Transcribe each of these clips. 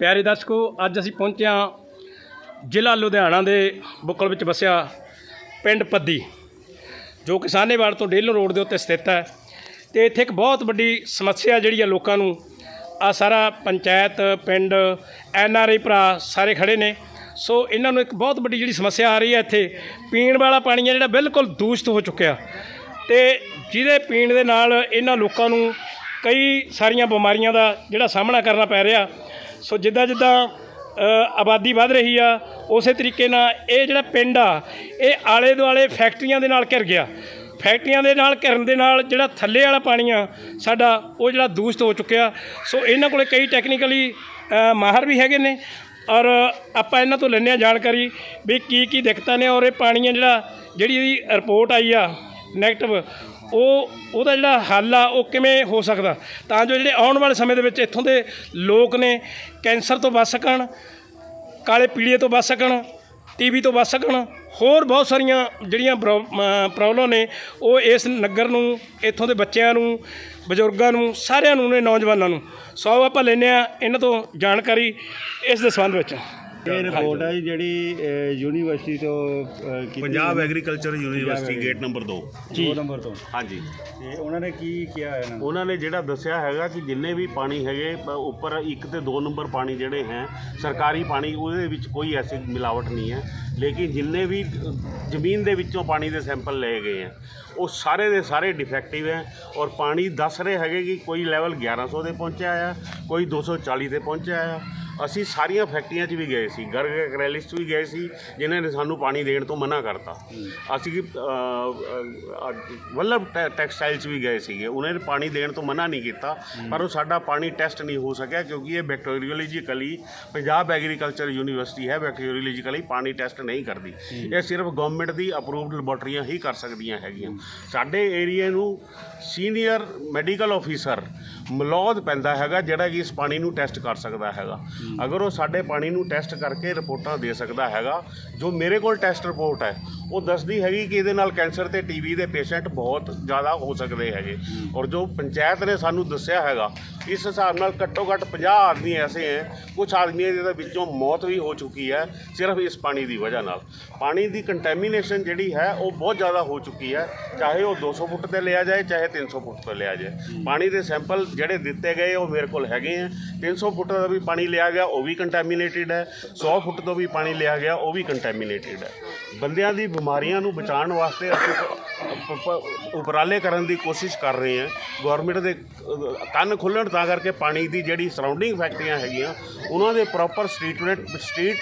ਪਿਆਰੇ ਦਰਸ਼ਕੋ, ਅੱਜ ਅਸੀਂ ਪਹੁੰਚੇ ਹਾਂ ਜ਼ਿਲ੍ਹਾ ਲੁਧਿਆਣਾ ਦੇ ਬੁੱਕਲ ਵਿੱਚ ਵਸਿਆ ਪਿੰਡ ਪੱਦੀ, ਜੋ ਕਿਸਾਨੇਵਾਲ ਤੋਂ ਡੇਲੋ ਰੋਡ ਦੇ ਉੱਤੇ ਸਥਿਤ ਹੈ। ਤੇ ਇੱਥੇ ਇੱਕ ਬਹੁਤ ਵੱਡੀ ਸਮੱਸਿਆ ਜਿਹੜੀ ਆ ਲੋਕਾਂ ਨੂੰ, ਆ ਸਾਰਾ ਪੰਚਾਇਤ, ਪਿੰਡ, ਐਨ ਆਰ ਆਈ ਭਰਾ ਸਾਰੇ ਖੜੇ ਨੇ। ਸੋ ਇਹਨਾਂ ਨੂੰ ਇੱਕ ਬਹੁਤ ਵੱਡੀ ਜਿਹੜੀ ਸਮੱਸਿਆ ਆ ਰਹੀ ਹੈ ਇੱਥੇ, ਪੀਣ ਵਾਲਾ ਪਾਣੀ ਹੈ ਜਿਹੜਾ ਬਿਲਕੁਲ ਦੂਸ਼ਿਤ ਹੋ ਚੁੱਕਿਆ। ਤੇ ਜਿਹਦੇ ਪੀਣ ਦੇ ਨਾਲ ਇਹਨਾਂ ਲੋਕਾਂ ਨੂੰ ਕਈ ਸਾਰੀਆਂ ਬਿਮਾਰੀਆਂ ਦਾ ਜਿਹੜਾ ਸਾਹਮਣਾ ਕਰਨਾ ਪੈ ਰਿਹਾ। ਸੋ ਜਿੱਦਾਂ ਜਿੱਦਾਂ ਆਬਾਦੀ ਵੱਧ ਰਹੀ ਆ, ਉਸੇ ਤਰੀਕੇ ਨਾਲ ਇਹ ਜਿਹੜਾ ਪਿੰਡ ਆ, ਇਹ ਆਲੇ ਦੁਆਲੇ ਫੈਕਟਰੀਆਂ ਦੇ ਨਾਲ ਘਿਰ ਗਿਆ। ਫੈਕਟਰੀਆਂ ਦੇ ਨਾਲ ਘਿਰਨ ਦੇ ਨਾਲ ਜਿਹੜਾ ਥੱਲੇ ਵਾਲਾ ਪਾਣੀ ਆ, ਸਾਡਾ ਉਹ ਜਿਹੜਾ ਦੂਸ਼ਿਤ ਹੋ ਚੁੱਕਿਆ। ਸੋ ਇਹਨਾਂ ਕੋਲੇ ਕਈ ਟੈਕਨੀਕਲੀ ਮਾਹਰ ਵੀ ਹੈਗੇ ਨੇ ਔਰ ਆਪਾਂ ਇਹਨਾਂ ਤੋਂ ਲੈਂਦੇ ਹਾਂ ਜਾਣਕਾਰੀ ਵੀ ਕੀ ਕੀ ਦਿੱਕਤਾਂ ਨੇ ਔਰ ਇਹ ਪਾਣੀ ਆ ਜਿਹੜਾ, ਜਿਹੜੀ ਇਹਦੀ ਰਿਪੋਰਟ ਆਈ ਆ ਨੈਗੇਟਿਵ ਉਹ, ਉਹਦਾ ਜਿਹੜਾ ਹੱਲ ਆ, ਉਹ ਕਿਵੇਂ ਹੋ ਸਕਦਾ? ਤਾਂ ਜੋ ਜਿਹੜੇ ਆਉਣ ਵਾਲੇ ਸਮੇਂ ਦੇ ਵਿੱਚ ਇੱਥੋਂ ਦੇ ਲੋਕ ਨੇ ਕੈਂਸਰ ਤੋਂ ਬਚ ਸਕਣ, ਕਾਲੇ ਪੀਲੀਏ ਤੋਂ ਬਚ ਸਕਣ, ਟੀਬੀ ਤੋਂ ਬਚ ਸਕਣ, ਹੋਰ ਬਹੁਤ ਸਾਰੀਆਂ ਜਿਹੜੀਆਂ ਪ੍ਰੋਬਲਮ ਨੇ, ਉਹ ਇਸ ਨਗਰ ਨੂੰ, ਇੱਥੋਂ ਦੇ ਬੱਚਿਆਂ ਨੂੰ, ਬਜ਼ੁਰਗਾਂ ਨੂੰ, ਸਾਰਿਆਂ ਨੂੰ ਨੇ, ਨੌਜਵਾਨਾਂ ਨੂੰ। ਸੋ ਆਪਾਂ ਲੈਂਦੇ ਆ ਇਹਨਾਂ ਤੋਂ ਜਾਣਕਾਰੀ ਇਸ ਦੇ ਸੰਬੰਧ ਵਿੱਚ। ਇਹ ਰਿਪੋਰਟ ਹੈ ਜੀ ਜਿਹੜੀ ਅਹ, ਯੂਨੀਵਰਸਿਟੀ ਤੋਂ ਅਹ, ਕੀਤੀ Punjab agriculture university gate number 2 ਦੋ। ਨੰਬਰ ਤੋਂ। ਹਾਂਜੀ। ਤੇ ਉਹਨਾਂ ਨੇ ਕੀ ਕਿਹਾ ਇਹਨਾਂ ਨੂੰ? ਉਹਨਾਂ ਨੇ ਜਿਹੜਾ ਦੱਸਿਆ ਹੈਗਾ ਕਿ ਜਿੰਨੇ ਵੀ ਪਾਣੀ ਹੈਗੇ ਪ- ਉੱਪਰ ਇੱਕ ਤੇ ਦੋ ਨੰਬਰ ਪਾਣੀ ਜਿਹੜੇ ਹੈ ਸਰਕਾਰੀ ਪਾਣੀ ਉਹਦੇ ਵਿੱਚ ਕੋਈ ਐਸੀ ਮਿਲਾਵਟ ਨਹੀਂ ਹੈ। ਲੇਕਿਨ ਜਿੰਨੇ ਵੀ ਅ, ਜ਼ਮੀਨ ਦੇ ਵਿੱਚੋਂ ਪਾਣੀ ਦੇ ਸੈਂਪਲ ਲਏ ਗਏ ਹੈ ਉਹ ਸਾਰੇ ਦੇ ਸਾਰੇ ਡਿਫੈਕਟਿਵ ਹੈ ਔਰ ਪਾਣੀ ਦੱਸ ਰਹੇ ਹੈਗੇ ਕਿ ਕੋਈ ਲੈਵਲ 1100 ਦੇ ਪਹੁੰਚਿਆ ਆ ਕੋਈ 240 ਤੇ ਪਹੁੰਚਿਆ ਆ। ਅਸੀਂ ਸਾਰੀਆਂ ਫੈਕਟਰੀਆਂ 'ਚ ਵੀ ਗਏ ਸੀ ਗਰਗ ਐਕਰੈਲਿਸ 'ਚ ਵੀ ਗਏ ਸੀ ਜਿਨ੍ਹਾਂ ਨੇ ਸਾਨੂੰ ਪਾਣੀ ਦੇਣ ਤੋਂ ਮਨਾ ਕਰਤਾ। ਅਸੀਂ ਵੱਲਭ ਟੈਕਸਟਾਈਲ 'ਚ ਵੀ ਗਏ ਸੀਗੇ। ਉਹਨਾਂ ਨੇ ਪਾਣੀ ਦੇਣ ਤੋਂ ਮਨਾ ਨਹੀਂ ਕੀਤਾ ਪਰ ਉਹ ਸਾਡਾ ਪਾਣੀ ਟੈਸਟ ਨਹੀਂ ਹੋ ਸਕਿਆ ਕਿਉਂਕਿ ਇਹ ਬੈਕਟੀਰੀਓਲੋਜੀਕਲੀ ਪੰਜਾਬ ਐਗਰੀਕਲਚਰ ਯੂਨੀਵਰਸਿਟੀ ਹੈ ਬੈਕਟੀਰੀਓਲੋਜੀਕਲੀ ਪਾਣੀ ਟੈਸਟ ਨਹੀਂ ਕਰਦੀ। ਇਹ ਸਿਰਫ ਗਵਰਨਮੈਂਟ ਦੀ ਅਪਰੂਵਡ ਲੈਬੋਰਟਰੀਆਂ ਹੀ ਕਰ ਸਕਦੀਆਂ ਹੈਗੀਆਂ। ਸਾਡੇ ਏਰੀਆ ਨੂੰ ਸੀਨੀਅਰ ਮੈਡੀਕਲ ਆਫੀਸਰ ਮਲੌਦ ਪੈਂਦਾ ਹੈਗਾ ਜਿਹੜਾ ਕਿ ਇਸ ਪਾਣੀ ਨੂੰ ਟੈਸਟ ਕਰ ਸਕਦਾ ਹੈਗਾ। ਅਗਰ ਉਹ ਸਾਡੇ ਪਾਣੀ ਨੂੰ ਟੈਸਟ ਕਰਕੇ ਰਿਪੋਰਟਾਂ ਦੇ ਸਕਦਾ ਹੈਗਾ ਜੋ ਮੇਰੇ ਕੋਲ ਟੈਸਟ ਰਿਪੋਰਟ ਹੈ ਉਹ ਦੱਸਦੀ ਹੈਗੀ ਕਿ ਇਹਦੇ ਨਾਲ ਕੈਂਸਰ ਤੇ ਟੀਵੀ ਦੇ ਪੇਸ਼ੈਂਟ ਬਹੁਤ ਜ਼ਿਆਦਾ ਹੋ ਸਕਦੇ ਹੈਗੇ। ਔਰ ਜੋ ਪੰਚਾਇਤ ਨੇ ਸਾਨੂੰ ਦੱਸਿਆ ਹੈਗਾ ਇਸ ਹਿਸਾਬ ਨਾਲ ਘੱਟੋ ਘੱਟ 50 ਆਦਮੀ ਐਸੇ ਹੈ ਕੁਝ ਆਦਮੀਆਂ ਦੇ ਵਿੱਚੋਂ ਮੌਤ ਵੀ ਹੋ ਚੁੱਕੀ ਹੈ ਸਿਰਫ ਇਸ ਪਾਣੀ ਦੀ ਵਜ੍ਹਾ ਨਾਲ। ਪਾਣੀ ਦੀ ਕੰਟੈਮੀਨੇਸ਼ਨ ਜਿਹੜੀ ਹੈ ਉਹ ਬਹੁਤ ਜ਼ਿਆਦਾ ਹੋ ਚੁੱਕੀ ਹੈ ਚਾਹੇ ਉਹ 200 ਫੁੱਟ ਤੇ ਲਿਆ ਜਾਏ ਚਾਹੇ 300 ਫੁੱਟ ਤੇ ਲਿਆ ਜਾਏ। ਪਾਣੀ ਦੇ ਸੈਂਪਲ ਜਿਹੜੇ ਦਿੱਤੇ ਗਏ ਉਹ ਮੇਰੇ ਕੋਲ ਹੈਗੇ ਆ 300 ਫੁੱਟ ਦਾ ਵੀ ਪਾਣੀ ਲਿਆ ਗਿਆ ਉਹ ਵੀ ਕੰਟੈਮੀਨੇਟਿਡ ਹੈ। 100 ਫੁੱਟ ਤੋਂ ਵੀ ਪਾਣੀ ਲਿਆ ਗਿਆ ਉਹ ਵੀ ਕੰਟੈਮੀਨੇਟਿਡ ਹੈ ਬੰਦਿਆਂ ਦੀ ਬਿਮਾਰੀਆਂ ਨੂੰ ਬਚਾਉਣ ਵਾਸਤੇ ਅਸੀਂ ਉਪਰਾਲੇ ਕਰਨ ਦੀ ਕੋਸ਼ਿਸ਼ ਕਰ ਰਹੇ ਹਾਂ। ਗਵਰਨਮੈਂਟ ਦੇ, ਕੰਨ ਖੁੱਲਣ ਤਾਂ ਕਰਕੇ ਪਾਣੀ ਦੀ ਜਿਹੜੀ ਸਰਾਊਂਡਿੰਗ ਫੈਕਟਰੀਆਂ ਹੈਗੀਆਂ, ਉਹਨਾਂ ਦੇ ਪ੍ਰੋਪਰ ਸਟਰੀਟਮੈਂਟ ਸਟਰੀਟ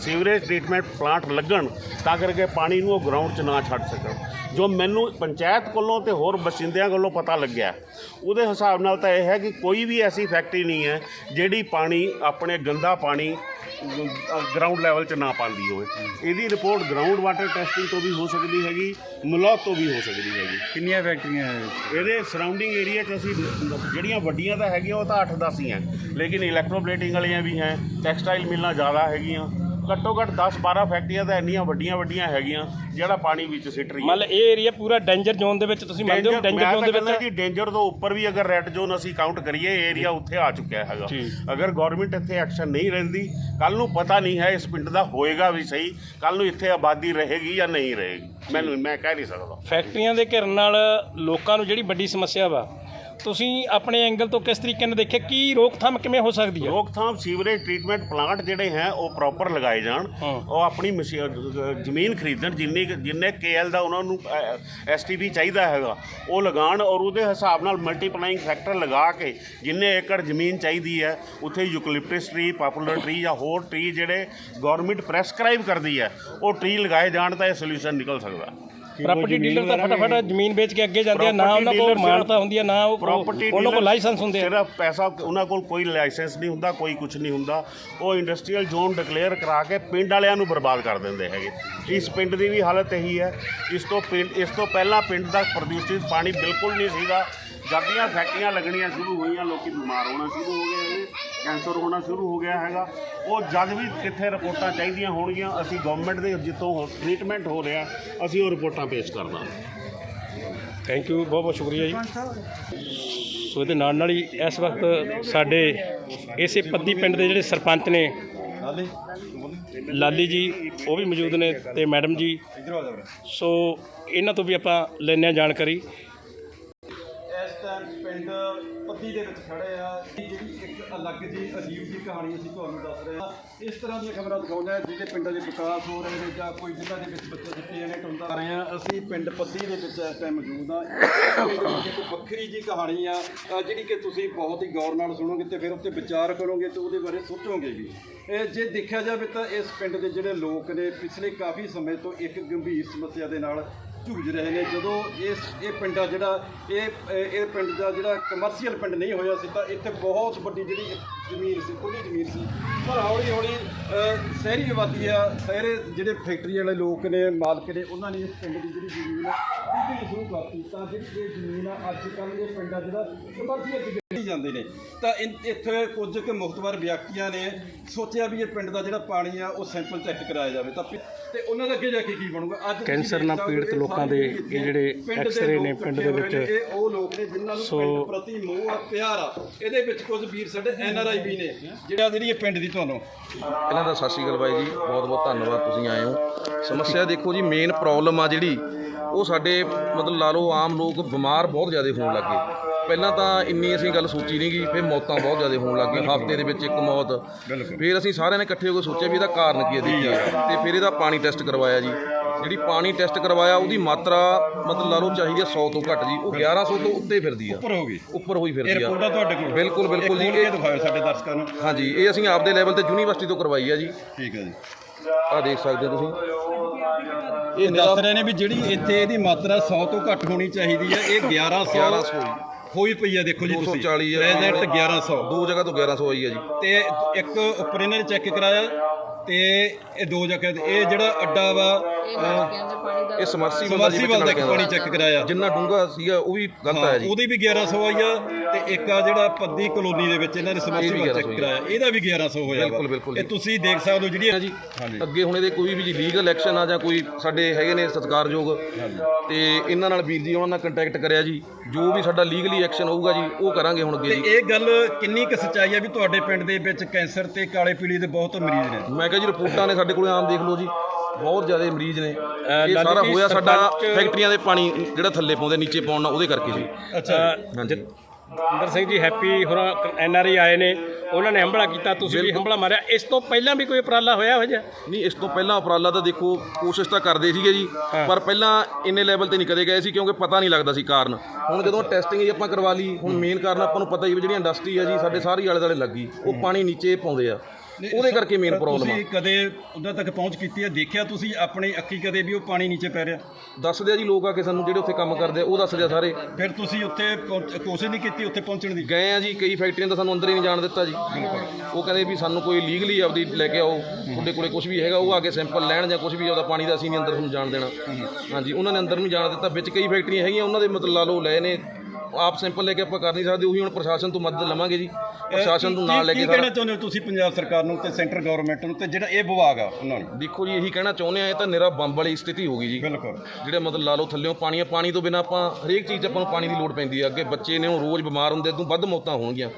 ਸੀਵਰੇਜ ਟ੍ਰੀਟਮੈਂਟ ਪਲਾਂਟ ਲੱਗਣ, ਤਾਂ ਕਰਕੇ ਪਾਣੀ ਨੂੰ ਉਹ ਗਰਾਊਂਡ 'ਚ ਨਾ ਛੱਡ ਸਕਣ। ਜੋ ਮੈਨੂੰ ਪੰਚਾਇਤ ਕੋਲੋਂ ਤੇ ਹੋਰ ਬਸਿੰਦਿਆਂ ਕੋਲੋਂ ਪਤਾ ਲੱਗਿਆ, ਉਹਦੇ ਹਿਸਾਬ ਨਾਲ ਤਾਂ ਇਹ ਹੈ ਕਿ ਕੋਈ ਵੀ ਐਸੀ ਫੈਕਟਰੀ ਨਹੀਂ ਹੈ, ਜਿਹੜੀ ਪਾਣੀ, ਆਪਣੇ ਗੰਦਾ ਪਾਣੀ ਗਰਾਊਂਡ ਲੈਵਲ 'ਚ ਨਾ ਪਾਉਂਦੀ ਹੋਵੇ। ਇਹਦੀ ਰਿਪੋਰਟ ਗਰਾਊਂਡ ਵਾਟਰ ਟੈਸਟਿੰਗ ਤੋਂ ਵੀ ਹੋ ਸਕਦੀ ਹੈਗੀ ਮਲੌਤ ਤੋਂ ਵੀ ਹੋ ਸਕਦੀ ਹੈਗੀ। ਕਿੰਨੀਆਂ ਫੈਕਟਰੀਆਂ ਹੈ? ਇਹਦੇ ਸਰਾਊਂਡਿੰਗ ਏਰੀਆ 'ਚ ਅਸੀਂ ਜਿਹੜੀਆਂ ਵੱਡੀਆਂ ਤਾਂ ਹੈਗੀਆਂ ਉਹ ਤਾਂ 8-10 ਹੀ ਹੈ। ਲੇਕਿਨ ਇਲੈਕਟ੍ਰੋਪਲੇਟਿੰਗ ਵਾਲੀਆਂ ਵੀ ਹੈ ਟੈਕਸਟਾਈਲ ਮਿਲਾਂ ਜ਼ਿਆਦਾ ਹੈਗੀਆਂ। ਘੱਟੋ ਘੱਟ 10-12 ਫੈਕਟਰੀਆਂ ਤਾਂ ਇੰਨੀਆਂ ਵੱਡੀਆਂ ਵੱਡੀਆਂ ਹੈਗੀਆਂ ਜਿਹੜਾ ਪਾਣੀ ਵਿੱਚ ਸਿੱਟ ਰਹੀ ਹੈ। ਮਤਲਬ ਇਹ ਏਰੀਆ ਪੂਰਾ ਡੇਂਜਰ ਜ਼ੋਨ ਦੇ ਵਿੱਚ ਤੁਸੀਂ ਮੰਨਦੇ ਹੋ? ਡੇਂਜਰ ਜ਼ੋਨ ਦੇ ਵਿੱਚ ਕਿ ਡੇਂਜਰ ਤੋਂ ਉੱਪਰ ਵੀ ਅਗਰ ਰੈੱਡ ਜ਼ੋਨ ਅਸੀਂ ਕਾਊਂਟ ਕਰੀਏ ਏਰੀਆ ਉੱਥੇ ਆ ਚੁੱਕਿਆ ਹੈਗਾ। ਅਗਰ ਗਵਰਨਮੈਂਟ ਇੱਥੇ ਐਕਸ਼ਨ ਨਹੀਂ ਲੈਂਦੀ ਕੱਲ ਨੂੰ ਪਤਾ ਨਹੀਂ ਹੈ ਇਸ ਪਿੰਡ ਦਾ ਹੋਏਗਾ ਵੀ ਸਹੀ ਕੱਲ ਨੂੰ ਇੱਥੇ ਆਬਾਦੀ ਰਹੇਗੀ ਜਾਂ ਨਹੀਂ ਰਹੇਗੀ। ਮੈਨੂੰ ਮੈਂ ਕਹਿ ਨਹੀਂ ਸਕਦਾ। ਫੈਕਟਰੀਆਂ ਦੇ ਘਿਰਨ ਨਾਲ ਲੋਕਾਂ ਨੂੰ ਜਿਹੜੀ ਵੱਡੀ ਸਮੱਸਿਆ ਵਾ ਤੁਸੀਂ ਆਪਣੇ ਐਂਗਲ ਤੋਂ ਕਿਸ ਤਰੀਕੇ ਨਾਲ ਦੇਖਿਆ? ਕੀ ਰੋਕਥਾਮ ਕਿਵੇਂ ਹੋ ਸਕਦੀ ਹੈ? ਰੋਕਥਾਮ ਸੀਵਰੇਜ ਟ੍ਰੀਟਮੈਂਟ ਪਲਾਂਟ ਜਿਹੜੇ ਹੈ ਉਹ ਪ੍ਰੋਪਰ ਲਗਾਏ ਜਾਣ। ਉਹ ਆਪਣੀ ਮਸ਼ੀ- ਜ਼ਮੀਨ ਖਰੀਦਣ ਜਿੰਨੀ ਜਿੰਨੇ ਕੇਐਲ ਦਾ ਉਹਨਾਂ ਨੂੰ ਐਸਟੀਪੀ ਚਾਹੀਦਾ ਹੈਗਾ ਉਹ ਲਗਾਉਣ ਔਰ ਉਹਦੇ ਹਿਸਾਬ ਨਾਲ ਮਲਟੀਪਲਾਈਂਗ ਫੈਕਟਰ ਲਗਾ ਕੇ ਜਿੰਨੇ ਏਕੜ ਜ਼ਮੀਨ ਚਾਹੀਦੀ ਹੈ ਉੱਥੇ ਯੂਕਲਿਪਟਸ ਟਰੀ ਪਪੂਲਰ ਟਰੀ ਜਾਂ ਹੋਰ ਟਰੀ ਜਿਹੜੇ ਗਵਰਨਮੈਂਟ ਪ੍ਰੈਸਕ੍ਰਾਈਬ ਕਰਦੀ ਹੈ ਉਹ ਟਰੀ ਲਗਾਏ ਜਾਣ ਤਾਂ ਇਹ ਸੋਲੂਸ਼ਨ ਨਿਕਲ ਸਕਦਾ। ਪ੍ਰਾਪਰਟੀ ਡੀਲਰ ਤਾਂ ਫਟਾਫਟ ਜ਼ਮੀਨ ਵੇਚ ਕੇ ਅੱਗੇ ਜਾਂਦੇ ਆ ਨਾ ਉਹਨਾਂ ਕੋਲ ਮਾਨਤਾ ਹੁੰਦੀ ਹੈ ਨਾ ਉਹ ਉਹਨਾਂ ਕੋਲ ਲਾਇਸੈਂਸ ਹੁੰਦੇ ਆ। ਸਿਰਫ ਪੈਸਾ ਉਹਨਾਂ ਕੋਲ ਕੋਈ ਲਾਇਸੈਂਸ ਨਹੀਂ ਹੁੰਦਾ ਕੋਈ ਕੁਝ ਨਹੀਂ ਹੁੰਦਾ। ਉਹ ਇੰਡਸਟਰੀਅਲ ਜ਼ੋਨ ਡਿਕਲੇਅਰ ਕਰਾ ਕੇ ਪਿੰਡ ਵਾਲਿਆਂ ਨੂੰ ਬਰਬਾਦ ਕਰ ਦਿੰਦੇ ਹੈਗੇ। ਇਸ ਪਿੰਡ ਦੀ ਵੀ ਹਾਲਤ ਇਹੀ ਹੈ। ਇਸ ਤੋਂ ਪਿੰਡ ਇਸ ਤੋਂ ਪਹਿਲਾਂ ਪਿੰਡ ਦਾ ਪ੍ਰਦੂਸ਼ਿਤ ਪਾਣੀ ਬਿਲਕੁਲ ਨਹੀਂ ਸੀਗਾ। ਜਦ ਦੀਆਂ ਫੈਕਟਰੀਆਂ ਲੱਗਣੀਆਂ ਸ਼ੁਰੂ ਹੋਈਆਂ, ਲੋਕੀ ਬਿਮਾਰ ਹੋਣਾ ਸ਼ੁਰੂ ਹੋ ਗਏ ਨੇ, ਕੈਂਸਰ ਹੋਣਾ ਸ਼ੁਰੂ ਹੋ ਗਿਆ ਹੈਗਾ। ਉਹ ਜਦ ਵੀ ਕਿੱਥੇ ਰਿਪੋਰਟਾਂ ਚਾਹੀਦੀਆਂ ਹੋਣਗੀਆਂ, ਅਸੀਂ ਗਵਰਨਮੈਂਟ ਦੇ ਜਿੱਥੋਂ ਟ੍ਰੀਟਮੈਂਟ ਹੋ ਰਿਹਾ, ਅਸੀਂ ਉਹ ਰਿਪੋਰਟਾਂ ਪੇਸ਼ ਕਰਨਾ। ਥੈਂਕ ਯੂ ਬਹੁਤ ਬਹੁਤ ਸ਼ੁਕਰੀਆ ਜੀ। ਸੋ ਇਹਦੇ ਨਾਲ ਨਾਲ ਹੀ ਇਸ ਵਕਤ ਸਾਡੇ ਇਸੇ ਪੱਦੀ ਪਿੰਡ ਦੇ ਜਿਹੜੇ ਸਰਪੰਚ ਨੇ, ਲਾਲੀ ਜੀ, ਉਹ ਵੀ ਮੌਜੂਦ ਨੇ ਤੇ ਮੈਡਮ ਜੀ। ਸੋ ਇਹਨਾਂ ਤੋਂ ਵੀ ਆਪਾਂ ਲੈਂਦੇ ਹਾਂ ਜਾਣਕਾਰੀ। ਪਿੰਡ ਪੱਦੀ ਦੇ ਵਿੱਚ ਖੜੇ ਆ। ਇਹ ਜਿਹੜੀ ਇੱਕ ਅਲੱਗ ਜੀ ਅਜੀਬ ਜੀ ਕਹਾਣੀ ਅਸੀਂ ਤੁਹਾਨੂੰ ਦੱਸ ਰਹੇ ਹਾਂ। ਇਸ ਤਰ੍ਹਾਂ ਦੀਆਂ ਖਬਰਾਂ ਦਿਖਾਉਂਦੇ ਆ ਜਿਹਦੇ ਪਿੰਡਾਂ ਦੇ ਵਿਕਾਸ ਹੋ ਰਹੇ ਨੇ ਜਾਂ ਕੋਈ ਜ਼ਿਲ੍ਹਾ ਦੇ ਵਿੱਚ ਬੱਚੇ ਜਿੱਤੇ ਨੇ ਟੁੰਦਾ ਆ ਰਹੇ ਆ ਅਸੀਂ ਪਿੰਡ ਪੱਦੀ ਦੇ ਵਿੱਚ ਇਸ ਟਾਈਮ ਮੌਜੂਦ ਆ ਇੱਕ ਵੱਖਰੀ ਜੀ ਕਹਾਣੀ ਆ ਜਿਹੜੀ ਕਿ ਤੁਸੀਂ ਬਹੁਤ ਹੀ ਗੌਰ ਨਾਲ ਸੁਣੋਗੇ ਤੇ ਫਿਰ ਉੱਤੇ ਵਿਚਾਰ ਕਰੋਗੇ ਤੇ ਉਹਦੇ ਬਾਰੇ ਸੋਚੋਗੇ ਵੀ। ਇਹ ਜੇ ਦੇਖਿਆ ਜਾਵੇ ਤਾਂ ਇਸ ਪਿੰਡ ਦੇ ਜਿਹੜੇ ਲੋਕ ਨੇ, ਪਿਛਲੇ ਕਾਫੀ ਸਮੇਂ ਤੋਂ ਇੱਕ ਗੰਭੀਰ ਸਮੱਸਿਆ ਦੇ ਨਾਲ ਝੂਝ ਰਹੇ ਨੇ। ਜਦੋਂ ਇਸ, ਇਹ ਪਿੰਡ ਆ ਜਿਹੜਾ, ਇਹ ਇਹ ਪਿੰਡ ਦਾ ਜਿਹੜਾ ਕਮਰਸ਼ੀਅਲ ਪਿੰਡ ਨਹੀਂ ਹੋਇਆ ਸੀ ਤਾਂ ਇੱਥੇ ਬਹੁਤ ਵੱਡੀ ਜਿਹੜੀ ਜ਼ਮੀਨ ਸੀ ਖੁੱਲੀ ਜ਼ਮੀਨ ਸੀ। ਪਰ ਹੌਲੀ ਹੌਲੀ ਸ਼ਹਿਰੀ ਆਬਾਦੀ ਆ। ਸ਼ਹਿਰੇ ਜਿਹੜੇ ਫੈਕਟਰੀ ਵਾਲੇ ਲੋਕ ਨੇ ਮਾਲਕ ਨੇ ਉਹਨਾਂ ਨੇ ਇਸ ਪਿੰਡ ਦੀ ਜਿਹੜੀ ਜ਼ਮੀਨ ਆ ਉਹਦੀ ਸ਼ੁਰੂ ਕਰਤੀ। ਤਾਂ ਜਿਹੜੀ ਇਹ ਜ਼ਮੀਨ ਆ ਅੱਜ ਕੱਲ੍ਹ ਇਹ ਪਿੰਡ ਜਿਹੜਾ ਕਮਰਸ਼ੀਅਲ ਜਿਹੜੀ ਜਾਂਦੇ ਨੇ। ਤਾਂ ਇਨ- ਇੱਥੇ ਕੁਝ ਕੁ ਮੁਖਤਵਾਰ ਵਿਅਕਤੀਆਂ ਨੇ ਸੋਚਿਆ ਵੀ ਇਹ ਪਿੰਡ ਦਾ ਜਿਹੜਾ ਪਾਣੀ ਆ ਉਹ ਸੈਂਪਲ ਚੈੱਕ ਕਰਾਇਆ ਜਾਵੇ। ਤਾਂ ਪਿ- ਤੇ ਉਹਨਾਂ ਦਾ ਅੱਗੇ ਜਾ ਕੇ ਕੀ ਬਣੂਗਾ? ਅੱਜ ਤੁਸੀਂ ਕੈਂਸਰ ਨਾਲ ਦੇਖ ਸਕਦੇ ਪੀੜਤ ਇਹ ਲੋਕਾਂ ਦੇ ਸਾਰੇ ਇਹ ਜਿਹੜੇ ਪਿੰਡ ਦੇ ਐਕਸ-ਰੇ ਨੇ ਲੋਕ ਪਿੰਡ ਦੇ ਇਕੱਠੇ ਵਿੱਚ। ਹੋਏ ਨੇ, ਇਹ ਉਹ ਲੋਕ ਨੇ ਜਿਨ੍ਹਾਂ ਨੂੰ ਸੋ- ਪਿੰਡ ਪ੍ਰਤੀ ਮੋਹ ਆ ਪਿਆਰ ਆ। ਇਹਦੇ ਵਿੱਚ ਕੁਝ ਵੀਰ ਸਾਡੇ ਐਨ ਆਰ ਆਈ ਵੀ ਨੇ ਜਿਹੜਾ ਜਿਹੜੀ ਇਹ ਪਿੰਡ ਦੀ ਤੁਹਾਨੂੰ। ਇਹਨਾਂ ਦਾ ਸਤਿ ਸ਼੍ਰੀ ਅਕਾਲ ਬਾਈ ਜੀ ਬਹੁਤ ਬਹੁਤ ਧੰਨਵਾਦ ਤੁਸੀਂ ਆਏ ਹੋ। ਸਮੱਸਿਆ ਦੇਖੋ ਜੀ ਮੇਨ ਪ੍ਰੋਬਲਮ ਆ ਜਿਹੜੀ ਉਹ ਸਾਡੇ ਮਤਲਬ ਲਾ ਲਓ ਆਮ ਲੋਕ ਬਿਮਾਰ ਬਹੁਤ ਜ਼ਿਆਦਾ ਹੋਣ ਲੱਗੇ ਪਹਿਲਾਂ ਤਾਂ ਇੰਨੀ ਅਸੀਂ ਗੱਲ ਸੋਚੀ ਨਹੀਂ ਗਈ ਫਿਰ ਮੌਤਾਂ ਬਹੁਤ ਜ਼ਿਆਦਾ ਹੋਣ ਲੱਗ ਗਈਆਂ। ਹਫ਼ਤੇ ਦੇ ਵਿੱਚ ਇੱਕ ਮੌਤ ਫਿਰ ਅਸੀਂ ਸਾਰਿਆਂ ਨੇ ਇਕੱਠੇ ਹੋ ਕੇ ਸੋਚਿਆ ਵੀ ਇਹਦਾ ਕਾਰਨ ਕੀ ਹੈ ਦੇਖੀਏ ਤੇ ਫਿਰ ਇਹਦਾ ਪਾਣੀ ਟੈਸਟ ਕਰਵਾਇਆ ਜੀ। ਜਿਹੜੀ ਪਾਣੀ ਟੈਸਟ ਕਰਵਾਇਆ ਉਹਦੀ ਮਾਤਰਾ ਮਤਲਬ ਲਾ ਲਓ ਚਾਹੀਦੀ ਹੈ 100 ਤੋਂ ਘੱਟ ਜੀ ਉਹ 1100 ਤੋਂ ਉੱਤੇ ਫਿਰਦੀ ਆ। ਉੱਪਰ ਹੋ ਗਈ। ਉੱਪਰ ਹੋਈ ਇਹ ਫਿਰਦੀ ਆ। ਰਿਪੋਰਟਾਂ ਤੁਹਾਡੇ ਕੋਲ? ਬਿਲਕੁਲ ਬਿਲਕੁਲ ਜੀ ਇਹ ਇਹ ਦਿਖਾਓ ਸਾਡੇ ਦਰਸ਼ਕਾਂ ਨੂੰ। ਹਾਂਜੀ ਇਹ ਅਸੀਂ ਆਪਦੇ ਲੈਵਲ ਤੇ ਯੂਨੀਵਰਸਿਟੀ ਤੋਂ ਕਰਵਾਈ ਆ ਜੀ। ਠੀਕ ਹੈ ਜੀ। ਆ ਦੇਖ ਸਕਦੇ ਹੋ ਤੁਸੀਂ। ਇਹ ਦੱਸ ਰਹੇ ਨੇ ਵੀ ਜਿਹੜੀ ਇੱਥੇ ਇਹਦੀ ਮਾਤਰਾ 100 ਤੋਂ ਘੱਟ ਹੋਣੀ ਚਾਹੀਦੀ ਹੈ ਇਹ 1100 1100 ਹੋਈ ਪਈ ਹੈ ਦੇਖੋ ਜੀ ਤੁਸੀਂ। 240 ਹੈ। ਪ੍ਰੈਜ਼ੈਂਟ 1100 ਦੋ ਜਗ੍ਹਾ ਤੋਂ 1100 ਆਈ ਹੈ ਜੀ। ਤੇ ਇੱਕ ਉੱਪਰ ਇਹਨਾਂ ਨੇ ਚੈੱਕ ਕਰਾਇਆ ਤੇ ਇਹ ਦੋ ਜਗ੍ਹਾ ਤੇ ਇਹ ਜਿਹੜਾ ਅੱਡਾ ਵਾ ਇਹ ਸਮਰਸੀਬਲ ਦਾ ਜੀ ਸਮਰਸੀਬਲ ਵਿੱਚ ਪਾਣੀ ਚੈੱਕ ਕਰਾਇਆ। ਜਿੰਨਾ ਡੂੰਘਾ ਸੀਗਾ ਉਹ ਵੀ ਗਲਤ ਹਾਂ, ਆਇਆ ਜੀ। ਉਹਦੀ ਵੀ 1100 ਆਈ ਆ ਤੇ ਇੱਕ ਆ ਜਿਹੜਾ ਪੱਦੀ ਕਲੋਨੀ ਦੇ ਵਿੱਚ ਇਹਨਾਂ ਨੇ ਸਮਰਸੀਬਲ 1100 ਚੈੱਕ ਕਰਾਇਆ। ਇਹਦਾ ਵੀ 1100 ਹੋਇਆ ਵਾ। ਬਿਲਕੁਲ, ਬਿਲਕੁਲ ਇਹ। ਤੁਸੀਂ ਦੇਖ ਸਕਦੇ ਹੋ ਜਿਹੜੀ ਜੀ। ਅੱਗੇ ਹੁਣ ਇਹਦੇ ਕੋਈ ਵੀ ਜੀ ਲੀਗਲ ਐਕਸ਼ਨ ਆ ਜਾਂ ਕੋਈ ਸਾਡੇ ਹੈਗੇ ਨੇ ਸਤਿਕਾਰਯੋਗ ਤੇ ਇਹਨਾਂ ਨਾਲ ਵੀਰ ਜੀ ਉਹਨਾਂ ਨਾਲ ਕੰਟੈਕਟ ਕਰਿਆ ਜੀ। ਜੋ ਵੀ ਸਾਡਾ ਲੀਗਲੀ ਐਕਸ਼ਨ ਹੋਊਗਾ ਜੀ ਉਹ ਕਰਾਂਗੇ ਹੁਣ ਅੱਗੇ ਤੇ ਜੀ। ਇਹ ਗੱਲ ਕਿੰਨੀ ਕੁ ਸੱਚਾਈ ਹੈ ਵੀ ਤੁਹਾਡੇ ਪਿੰਡ ਦੇ ਵਿੱਚ ਕੈਂਸਰ ਤੇ ਕਾਲੇ ਪੀਲੀ ਦੇ ਬਹੁਤ ਮਰੀਜ਼ ਨੇ? ਮੈਂ ਕਿਹਾ ਜੀ ਰਿਪੋਰਟਾਂ ਨੇ ਸਾਡੇ ਕੋਲੇ ਆਮ ਦੇਖ ਲਓ ਜੀ ਬਹੁਤ ਜ਼ਿਆਦਾ ਮਰੀਜ਼ ਨੇ। ਇਹ ਲਾਲੀ ਸਾਰਾ ਜੀ, ਹੋਇਆ ਸਾਡਾ ਸਰਪੰਚ- ਫੈਕਟਰੀਆਂ ਦੇ ਪਾਣੀ ਜਿਹੜਾ ਥੱਲੇ ਪਾਉਂਦੇ ਨੀਚੇ ਪਾਉਣ ਨਾਲ ਉਹਦੇ ਕਰਕੇ ਜੀ। ਅੱਛਾ। ਹਾਂਜੀ। ਜਤਿੰਦਰ ਸਿੰਘ ਜੀ ਹੈਪੀ ਹੋਰਾਂ ਐਨ ਆਰ ਆਈ ਆਏ ਨੇ। ਉਹਨਾਂ ਨੇ ਹੰਬਲਾ ਕੀਤਾ ਤੁਸੀਂ ਵੀ ਹੰਬਲਾ ਮਾਰਿਆ। ਇਸ ਤੋਂ ਪਹਿਲਾਂ ਵੀ ਕੋਈ ਉਪਰਾਲਾ ਹੋਇਆ ਹੋ ਜਾ ਨਹੀਂ ਇਸ ਤੋਂ ਪਹਿਲਾਂ ਉਪਰਾਲਾ ਤਾਂ ਦੇਖੋ ਕੋਸ਼ਿਸ਼ ਤਾਂ ਕਰਦੇ ਸੀਗੇ ਜੀ ਪਰ ਪਹਿਲਾਂ ਇੰਨੇ ਲੈਵਲ ਤੇ ਨਹੀਂ ਕਦੇ ਗਏ ਸੀ ਕਿਉਂਕਿ ਪਤਾ ਨਹੀਂ ਲੱਗਦਾ ਸੀ ਕਾਰਨ। ਹੁਣ ਜਦੋਂ ਟੈਸਟਿੰਗ ਹੀ ਆਪਾਂ ਕਰਵਾ ਲਈ ਹੁਣ ਮੇਨ ਕਾਰਨ ਆਪਾਂ ਨੂੰ ਪਤਾ ਹੀ ਵੀ ਜਿਹੜੀ ਇੰਡਸਟਰੀ ਆ ਜੀ ਸਾਡੇ ਸਾਰੀ ਆਲੇ ਦੁਆਲੇ ਲੱਗੀ। ਉਹ ਪਾਣੀ ਨੀਚੇ ਪਾਉਂਦੇ ਆ। ਉਹਦੇ ਕਰਕੇ ਮੇਨ ਪ੍ਰੋਬਲਮ ਆ ਤੁਸੀਂ ਕਦੇ ਉਹਨਾਂ ਤੱਕ ਪਹੁੰਚ ਕੀਤੀ ਹੈ? ਦੇਖਿਆ ਤੁਸੀਂ ਆਪਣੀ ਅੱਖੀ ਕਦੇ ਵੀ ਉਹ ਪਾਣੀ ਨੀਚੇ ਪੈ ਰਿਹਾ? ਦੱਸਦੇ ਆ ਜੀ ਲੋਕ ਆ ਕੇ ਸਾਨੂੰ ਜਿਹੜੇ ਉੱਥੇ ਕੰਮ ਕਰਦੇ ਆ ਉਹ ਦੱਸਦੇ ਆ ਸਾਰੇ। ਫਿਰ ਤੁਸੀਂ ਉੱਥੇ ਪਹੁੰਚ- ਕੋਸ਼ਿਸ਼ ਨਹੀਂ ਕੀਤੀ ਉੱਥੇ ਪਹੁੰਚਣ ਦੀ? ਗਏ ਆ ਜੀ ਕਈ ਫੈਕਟਰੀਆਂ ਤਾਂ ਸਾਨੂੰ ਅੰਦਰ ਹੀ ਨਹੀਂ ਜਾਣ ਦਿੱਤਾ ਜੀ। ਉਹ ਕਹਿੰਦੇ ਵੀ ਸਾਨੂੰ ਕੋਈ ਲੀਗਲੀ ਆਪਦੀ ਲੈ ਕੇ ਆਓ ਤੁਹਾਡੇ ਕੋਲੇ ਕੁਝ ਵੀ ਹੈਗਾ ਉਹ ਆ ਕੇ ਸੈਂਪਲ ਲੈਣ ਜਾਂ ਕੁਝ ਵੀ ਆਪਦਾ ਪਾਣੀ ਦਾ ਅਸੀਂ ਨਹੀਂ ਅੰਦਰ ਤੁਹਾਨੂੰ ਜਾਣ ਦੇਣਾ। ਹਾਂਜੀ ਉਹਨਾਂ ਨੇ ਅੰਦਰ ਨਹੀਂ ਜਾਣ ਦਿੱਤਾ। ਵਿੱਚ ਕਈ ਫੈਕਟਰੀਆਂ ਹੈਗੀਆਂ ਉਹਨਾਂ ਦੇ ਮਤਲਬ ਲਾ ਲਓ ਲਏ ਨੇ। ਆਪ ਸੈਂਪਲ ਲੈ ਕੇ ਆਪਾਂ ਕਰ ਨਹੀਂ ਸਕਦੇ ਉਹੀ ਹੁਣ ਪ੍ਰਸ਼ਾਸਨ ਤੋਂ ਮਦਦ ਲਵਾਂਗੇ ਜੀ। ਪ੍ਰਸ਼ਾਸਨ ਨੂੰ ਨਾਲ ਲੈ ਕੀ ਕੇ ਕਹਿਣਾ ਚਾਹੁੰਦੇ ਹੋ ਤੁਸੀਂ ਪੰਜਾਬ ਸਰਕਾਰ ਨੂੰ ਤੇ ਸੈਂਟਰ ਗਵਰਨਮੈਂਟ ਨੂੰ ਤੇ ਜਿਹੜਾ ਇਹ ਵਿਭਾਗ ਆ ਉਹਨਾਂ ਨੂੰ? ਦੇਖੋ ਜੀ ਇਹੀ ਕਹਿਣਾ ਚਾਹੁੰਦੇ ਆ ਇਹ ਤਾਂ ਨਿਰਾ ਬੰਬ ਵਾਲੀ ਸਥਿਤੀ ਹੋ ਗਈ ਜੀ। ਬਿਲਕੁਲ। ਜਿਹੜੇ ਮਤਲਬ ਲਾ ਲਓ ਥੱਲਿਓਂ ਪਾਣੀ ਆ ਪਾਣੀ ਤੋਂ ਬਿਨਾ ਆਪਾਂ ਹਰੇਕ ਚੀਜ਼ ਆਪਾਂ ਨੂੰ ਪਾਣੀ ਦੀ ਲੋੜ ਪੈਂਦੀ ਆ। ਅੱਗੇ ਬੱਚੇ ਨੇ ਉਹ ਰੋਜ਼ ਬਿਮਾਰ ਹੁੰਦੇ ਤੋਂ ਵੱਧ ਮੌਤਾਂ ਹੋਣਗੀਆਂ।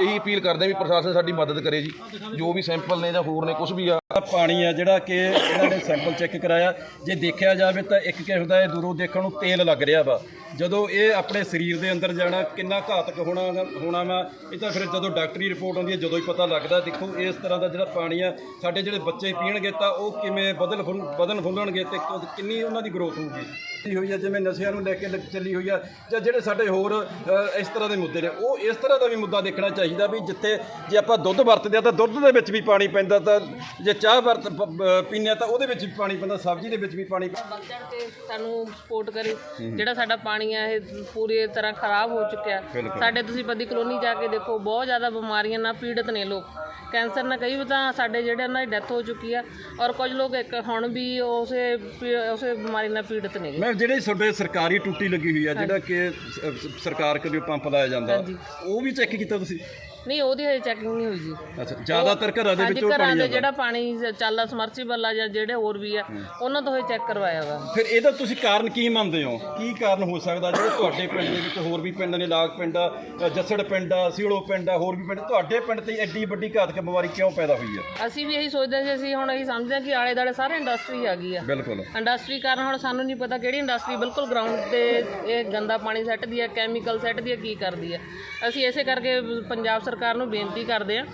ਇਹੀ ਅਪੀਲ ਕਰਦੇ ਆ ਵੀ ਪ੍ਰਸ਼ਾਸਨ ਸਾਡੀ ਮਦਦ ਕਰੇ ਜੀ। ਜੋ ਵੀ ਸੈਂਪਲ ਨੇ ਜਾਂ ਹੋਰ ਨੇ ਕੁਝ ਵੀ ਆ। ਆਹ ਪਾਣੀ ਆ ਜਿਹੜਾ ਕਿ ਇਹਨਾਂ ਨੇ ਸੈਂਪਲ ਚੈੱਕ ਕਰਾਇਆ। ਜੇ ਦੇਖਿਆ ਜਾਵੇ ਤਾਂ ਇੱਕ ਕਿਸਮ ਦਾ ਇਹ ਦੂਰੋਂ ਦੇਖਣ ਨੂੰ ਤੇਲ ਲੱਗ ਰਿਹਾ ਵਾ। ਜਦੋਂ ਇਹ ਆਪਣੇ ਸਰੀਰ ਦੇ ਅੰਦਰ ਜਾਣਾ, ਕਿੰਨਾ ਘਾਤਕ ਹੋਣਾ ਹੋਣਾ ਵਾ, ਇਹ ਤਾਂ ਫਿਰ ਜਦੋਂ ਡਾਕਟਰੀ ਰਿਪੋਰਟ ਆਉਂਦੀ ਹੈ, ਜਦੋਂ ਹੀ ਪਤਾ ਲੱਗਦਾ, ਦੇਖੋ ਇਸ ਤਰ੍ਹਾਂ ਦਾ ਜਿਹੜਾ ਪਾਣੀ ਆ, ਸਾਡੇ ਜਿਹੜੇ ਬੱਚੇ ਪੀਣਗੇ ਤਾਂ ਉਹ ਕਿਵੇਂ ਬਦਲ ਫੁੱਲ- ਬਦਨ ਫੁੱਲਣਗੇ ਤੇ ਕਿੰਨੀ ਉਹਨਾਂ ਦੀ ਗਰੋਥ ਹੋਊਗੀ। ਕੀ ਹੋਈ ਆ ਜਿਵੇਂ ਨਸ਼ਿਆਂ ਨੂੰ ਲੈ ਕੇ ਚੱਲੀ ਹੋਈ ਆ ਜਾਂ ਜਿਹੜੇ ਸਾਡੇ ਹੋਰ ਅ, ਇਸ ਤਰ੍ਹਾਂ ਦੇ ਮੁੱਦੇ ਨੇ ਉਹ ਇਸ ਤਰ੍ਹਾਂ ਦਾ ਵੀ ਮੁੱਦਾ ਦੇਖਣਾ ਚਾਹੀਦਾ ਵੀ ਜਿੱਥੇ ਜੇ ਆਪਾਂ ਦੁੱਧ ਵਰਤਦੇ ਆ ਤਾਂ ਦੁੱਧ ਦੇ ਵਿੱਚ ਵੀ ਪਾਣੀ ਪੈਂਦਾ ਤਾਂ ਜੇ ਚਾਹ ਵਰਤ ਪ- ਪ- ਪੀਂਦੇ ਆ ਤਾਂ ਉਹਦੇ ਵਿੱਚ ਵੀ ਪਾਣੀ ਪੈਂਦਾ ਸਬਜ਼ੀ ਦੇ ਵਿੱਚ ਵੀ ਪਾਣੀ ਚੜ੍ਹ ਕੇ ਸਾਨੂੰ ਸਪੋਰਟ ਕਰੇ। ਜਿਹੜਾ ਸਾਡਾ ਪਾਣੀ ਆ ਇਹ ਪੂਰੀ ਤਰ੍ਹਾਂ ਖਰਾਬ ਹੋ ਚੁੱਕਿਆ। ਸਾਡੇ ਤੁਸੀਂ ਪੱਦੀ ਕਲੋਨੀ ਜਾ ਕੇ ਦੇਖੋ ਬਹੁਤ ਜ਼ਿਆਦਾ ਬਿਮਾਰੀਆਂ ਨਾਲ ਪੀੜਤ ਨੇ ਲੋਕ। ਕੈਂਸਰ ਨਾਲ ਕਈ ਤਾਂ ਸਾਡੇ ਜਿਹੜੇ ਉਹਨਾਂ ਦੀ ਡੈਥ ਹੋ ਚੁੱਕੀ ਆ ਔਰ ਕੁਝ ਲੋਕ ਇੱਕ ਹੁਣ ਵੀ ਉਸੇ ਪੀ- ਉਸੇ ਬਿਮਾਰੀ ਨਾਲ ਪੀੜਤ ਨੇ। ਮੈਂ ਜਿਹੜੇ ਤੁਹਾਡੇ ਸਰਕਾਰੀ ਟੂਟੀ ਲੱਗੀ ਹੋਈ ਆ ਜਿਹੜਾ ਕਿ ਸ- ਸਰਕਾਰ ਕੋਲੋਂ ਪੰਪ ਲਾਇਆ ਜਾਂਦਾ ਉਹ ਵੀ ਚੈੱਕ ਕੀਤਾ ਤੁਸੀਂ? ਨਹੀਂ ਉਹਦੀ ਹਜੇ ਚੈਕਿੰਗ ਨਹੀਂ ਹੋਈ ਜੀ। ਅੱਛਾ ਜ਼ਿਆਦਾਤਰ ਘਰਾਂ ਦੇ ਵਿੱਚੋਂ ਘਰਾਂ ਪਾਣੀ ਦੇ ਜਿਹੜਾ ਪਾਣੀ ਚੱਲਦਾ ਸਮਰਸੀਬਲ ਆ ਜਾਂ ਜਿਹੜੇ ਹੋਰ ਵੀ ਆ ਉਹਨਾਂ ਤੋਂ ਹਜੇ ਚੈੱਕ ਕਰਵਾਇਆ ਵਾ। ਫਿਰ ਇਹਦਾ ਤੁਸੀਂ ਕਾਰਨ ਕੀ ਮੰਨਦੇ ਹੋ? ਕੀ ਕਾਰਨ ਹੋ ਸਕਦਾ? ਜਿਹੜੇ ਤੁਹਾਡੇ ਪਿੰਡ ਦੇ ਵਿੱਚ ਹੋਰ ਵੀ ਪਿੰਡ ਨੇ ਲਾਗ ਪਿੰਡ ਆ ਜੱਸੜ ਪਿੰਡ ਆ ਸਿਉਲੋ ਪਿੰਡ ਆ ਹੋਰ ਵੀ ਪਿੰਡ ਤੁਹਾਡੇ ਪਿੰਡ ਤੇ ਐਡੀ ਵੱਡੀ ਘਾਤਕ ਬਿਮਾਰੀ ਕਿਉਂ ਪੈਦਾ ਹੋਈ ਹੈ ਅਸੀਂ ਵੀ ਇਹੀ ਸੋਚਦੇ ਸੀ ਅਸੀਂ ਹੁਣ ਇਹੀ ਸਮਝਦੇ ਹਾਂ ਕਿ ਆਲੇ ਦਾਲੇ ਸਾਰੇ ਇੰਡਸਟਰੀ ਆ ਗਈ ਆ। ਬਿਲਕੁਲ। ਇੰਡਸਟਰੀ ਕਾਰਨ ਹੁਣ ਸਾਨੂੰ ਨਹੀਂ ਪਤਾ ਕਿਹੜੀ ਇੰਡਸਟਰੀ ਬਿਲਕੁਲ ਗਰਾਊਂਡ ਤੇ ਇਹ ਗੰਦਾ ਪਾਣੀ ਸੱਟਦੀ ਹੈ ਕੈਮੀਕਲ ਸੱਟਦੀ ਹੈ ਕੀ ਕਰਦੀ ਹੈ ਅਸੀਂ ਇਸੇ ਕਰਕੇ ਪੰਜਾਬ ਸਰਕਾਰ ਨੂੰ ਬੇਨਤੀ ਕਰਦੇ ਹਾਂ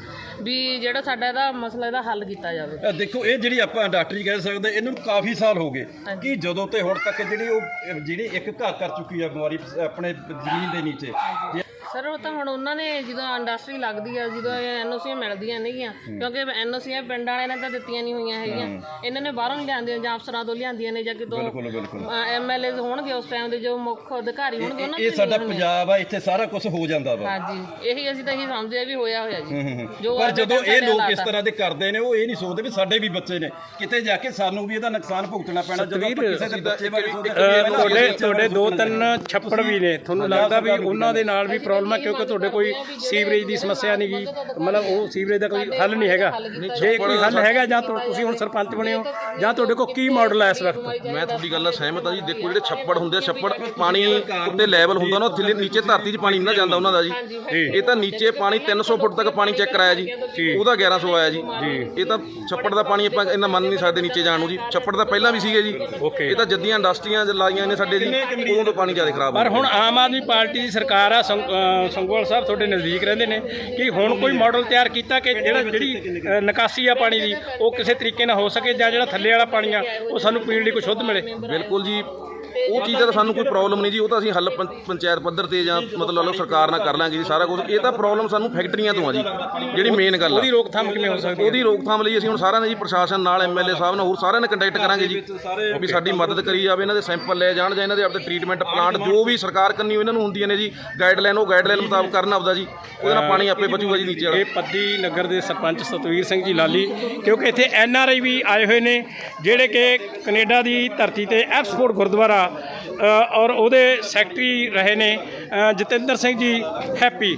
ਵੀ ਜਿਹੜਾ ਸਾਡਾ ਇਹਦਾ ਮਸਲਾ ਇਹਦਾ ਹੱਲ ਕੀਤਾ ਜਾਵੇ। ਅ, ਦੇਖੋ ਇਹ ਜਿਹੜੀ ਆਪਾਂ ਇੰਡਸਟਰੀ ਕਹਿ ਸਕਦੇ ਇਹਨੂੰ ਕਾਫੀ ਸਾਲ ਹੋ ਗਏ। ਕਿ ਜਦੋਂ ਤੇ ਹੁਣ ਤੱਕ ਜਿਹੜੀ ਉਹ ਅ, ਜਿਹੜੀ ਇੱਕ ਘਰ ਕਰ ਚੁੱਕੀ ਹੈ ਬਿਮਾਰੀ ਆਪਣੇ ਜ਼ਮੀਨ ਦੇ ਨੀਚੇ। ਜੇ ਸਰ ਉਹ ਤਾਂ ਹੁਣ ਉਹਨਾਂ ਨੇ ਜਦੋਂ ਇੰਡਸਟਰੀ ਲੱਗਦੀ ਆ ਜਦੋਂ ਐਨਓਸੀ ਮਿਲਦੀਆਂ ਨਹੀਂਆਂ ਕਿਉਂਕਿ ਐਨਓਸੀ ਪਿੰਡ ਵਾਲਿਆਂ ਨੇ ਤਾਂ ਦਿੱਤੀਆਂ ਨਹੀਂ ਹੋਈਆਂ ਹੈਗੀਆਂ। ਇਹਨਾਂ ਨੇ ਬਾਹਰੋਂ ਹੀ ਲਿਆਂਦੀਆਂ ਜਾਂ ਅਫਸਰਾਂ ਤੋਂ ਲਿਆਂਦੀਆਂ ਨੇ ਜਾਂ ਕਿਤੋਂ ਬਿਲਕੁਲ ਬਿਲਕੁਲ। ਐਮਐਲਏ ਹੋਣਗੇ ਉਸ ਟਾਈਮ ਦੇ ਜੋ ਮੁੱਖ ਅਧਿਕਾਰੀ ਹੋਣਗੇ ਉਹਨਾਂ ਇਹ ਸਾਡਾ। ਪੰਜਾਬ ਆ ਇੱਥੇ ਸਾਰਾ ਕੁਝ ਹੋ ਜਾਂਦਾ ਵਾ। ਹਾਂਜੀ। ਇਹੀ ਅਸੀਂ ਤਾਂ ਇਹੀ ਸਮਝਦੇ ਆ ਵੀ ਹੋਇਆ ਹੋਇਆ ਜੀ। ਪਰ ਜਦੋਂ ਇਹ ਲੋਕ ਇਸ ਤਰ੍ਹਾਂ ਦੇ ਕਰਦੇ ਨੇ ਉਹ ਇਹ ਨਹੀਂ ਸੋਚਦੇ ਵੀ ਸਾਡੇ ਵੀ ਬੱਚੇ ਨੇ। ਕਿਤੇ ਜਾ ਕੇ ਸਾਨੂੰ ਵੀ ਇਹਦਾ ਨੁਕਸਾਨ ਭੁਗਤਣਾ ਪੈਣਾ ਜਦੋਂ ਕਿਸੇ ਦੇ ਬੱਚੇ ਬਾਰੇ ਤੁਹਾਡੇ ਤੁਹਾਡੇ ਦੋ ਤਿੰਨ ਛੱਪੜ ਵੀ ਨੇ ਤੁਹਾਨੂੰ ਲੱਗਦਾ ਵੀ ਉਹਨਾਂ ਦੇ ਨਾਲ ਵੀ ਪ੍ਰੋਬਲਮ ਹੈ ਕਿਉਂਕਿ ਤੁਹਾਡੇ ਕੋਈ ਸੀਵਰੇਜ ਦੀ ਸਮੱਸਿਆ ਨਹੀਂ ਗੀ। ਮਤਲਬ ਉਹ ਸੀਵਰੇਜ ਦਾ ਕੋਈ ਹੱਲ ਨਹੀਂ ਹੈਗਾ। ਜੇ ਕੋਈ ਹੱਲ ਹੈਗਾ ਜਾਂ ਤੁ- ਤੁਸੀਂ ਹੁਣ ਸਰਪੰਚ ਬਣੇ ਹੋ ਜਾਂ ਤੁਹਾਡੇ ਕੋਲ ਕੀ ਮਾਡਲ ਹੈ ਇਸ ਵਕਤ? ਮੈਂ ਤੁਹਾਡੀ ਗੱਲ ਨਾਲ ਸਹਿਮਤ ਹਾਂ ਜੀ। ਦੇਖੋ ਜਿਹੜੇ ਛੱਪੜ ਹੁੰਦੇ ਆ ਛੱਪੜ ਪਾਣੀ ਉੱਤੇ ਲੈਵਲ ਹੁੰਦਾ ਨਾ ਥੱਲੇ ਨੀਚੇ ਧਰਤੀ 'ਚ ਪਾਣੀ ਨਹੀਂ ਨਾ ਜਾਂਦਾ ਉਹਨਾਂ ਦਾ ਜੀ। ਇਹ ਤਾਂ ਨੀਚੇ ਪਾਣੀ 300 ਫੁੱਟ ਤੱਕ ਪਾਣੀ ਚੈੱਕ ਕਰਾਇਆ ਜੀ। ਉਹਦਾ 1100 ਆਇਆ ਜੀ। ਇਹ ਤਾਂ ਛੱਪੜ ਦਾ ਪਾਣੀ ਆਪਾਂ ਇੰਨਾ ਮੰਨ ਨਹੀਂ ਸਕਦੇ ਨੀਚੇ ਜਾਣ ਨੂੰ ਜੀ। ਛੱਪੜ ਤਾਂ ਪਹਿਲਾਂ ਵੀ ਸੀਗੇ ਜੀ। Okay. ਇਹ ਤਾਂ ਜੱਦੀਆਂ ਇੰਡਸਟਰੀਆਂ ਲਾਈਆਂ ਨੇ ਸਾਡੇ ਜੀ। ਉਦੋਂ ਤੋਂ ਪਾਣੀ ਜ਼ਿਆਦਾ ਖਰਾਬ ਹੋ ਪਰ ਹੁਣ ਆਮ ਆਦਮੀ ਪਾਰਟੀ ਦੀ ਸਰਕਾਰ ਆ ਸੰਗ- ਅ, ਸੰਗੋਵਾਲ ਸਾਹਿਬ ਤੁਹਾਡੇ ਨਜ਼ਦੀਕ ਰਹਿੰਦੇ ਨੇ ਕਿ ਹੁਣ ਕੋਈ ਮਾਡਲ ਤਿਆਰ ਕੀਤਾ ਕਿ ਜਿਹੜਾ ਜਿਹੜੀ ਨਿਕਾਸੀ ਆ ਪਾਣੀ ਦੀ, ਉਹ ਕਿਸੇ ਤਰੀਕੇ ਨਾਲ ਹੋ ਸਕੇ ਜਾਂ ਜਿਹੜਾ ਥੱਲੇ ਵਾਲਾ ਪਾਣੀ ਆ, ਉਹ ਸਾਨੂੰ ਪੀਣ ਲਈ ਕੋਈ ਸ਼ੁੱਧ ਮਿਲੇ? ਬਿਲਕੁਲ ਜੀ। ਉਹ ਚੀਜ਼ ਦਾ ਸਾਨੂੰ ਕੋਈ ਪ੍ਰੋਬਲਮ ਨਹੀਂ ਜੀ ਉਹ ਤਾਂ ਅਸੀਂ ਹੱਲ ਪੰ- ਪੰਚਾਇਤ ਪੱਧਰ ਤੇ ਜਾਂ ਮਤਲਬ ਲਾ ਲਓ ਸਰਕਾਰ ਨਾਲ ਕਰ ਲਾਂਗੇ ਜੀ ਸਾਰਾ ਕੁਝ ਇਹ ਤਾਂ ਪ੍ਰੋਬਲਮ ਸਾਨੂੰ ਫੈਕਟਰੀਆਂ ਤੋਂ ਆ ਜੀ ਜਿਹੜੀ ਮੇਨ ਗੱਲ ਆ। ਉਹਦੀ ਰੋਕਥਾਮ ਕਿਵੇਂ ਹੋ ਸਕਦੀ ਹੈ? ਉਹਦੀ ਰੋਕਥਾਮ ਲਈ ਅਸੀਂ ਹੁਣ ਸਾਰਿਆਂ ਨੇ ਜੀ ਪ੍ਰਸ਼ਾਸਨ ਨਾਲ ਐਮਐਲਏ ਸਾਹਿਬ ਨਾਲ ਹੋਰ ਸਾਰਿਆਂ ਨੇ ਕੰਟੈਕਟ ਕਰਾਂਗੇ ਜੀ ਵੀ ਸਾਡੀ ਮਦਦ ਕਰੀ ਜਾਵੇ ਇਹਨਾਂ ਦੇ ਸੈਂਪਲ ਲੈ ਜਾਣ ਜਾਂ ਇਹਨਾਂ ਦੇ ਆਪਦੇ ਟ੍ਰੀਟਮੈਂਟ ਪਲਾਂਟ ਜੋ ਵੀ ਸਰਕਾਰ ਕੰਨੀ ਇਹਨਾਂ ਨੂੰ ਹੁੰਦੀਆਂ ਨੇ ਜੀ ਗਾਈਡਲਾਈਨ ਉਹ ਗਾਈਡਲਾਈਨ ਮੁਤਾਬਕ ਕਰਨ ਆਪਦਾ ਜੀ ਉਹਦੇ ਨਾਲ ਪਾਣੀ ਆਪੇ ਬਚੂਗਾ ਜੀ ਨੀਚੇ ਵਾਲਾ। ਇਹ ਪੱਦੀ ਨਗਰ ਦੇ ਸਰਪੰਚ ਸਤਵੀਰ ਸਿੰਘ ਜੀ ਲਾਲੀ ਕਿਉਂਕਿ ਇੱਥੇ ਐਨ ਆਰ ਆਈ ਵੀ ਆਏ ਹੋਏ ਨੇ ਜਿਹੜੇ ਕਿ ਕੈਨੇਡਾ ਦੀ ਧਰਤੀ ਤੇ ਐਕਸਪੋਰਟ ਗੁਰਦੁਆਰਾ ਅ, ਔਰ ਉਹਦੇ ਸੈਕਟਰੀ ਰਹੇ ਨੇ ਜਤਿੰਦਰ ਸਿੰਘ ਜੀ ਹੈਪੀ।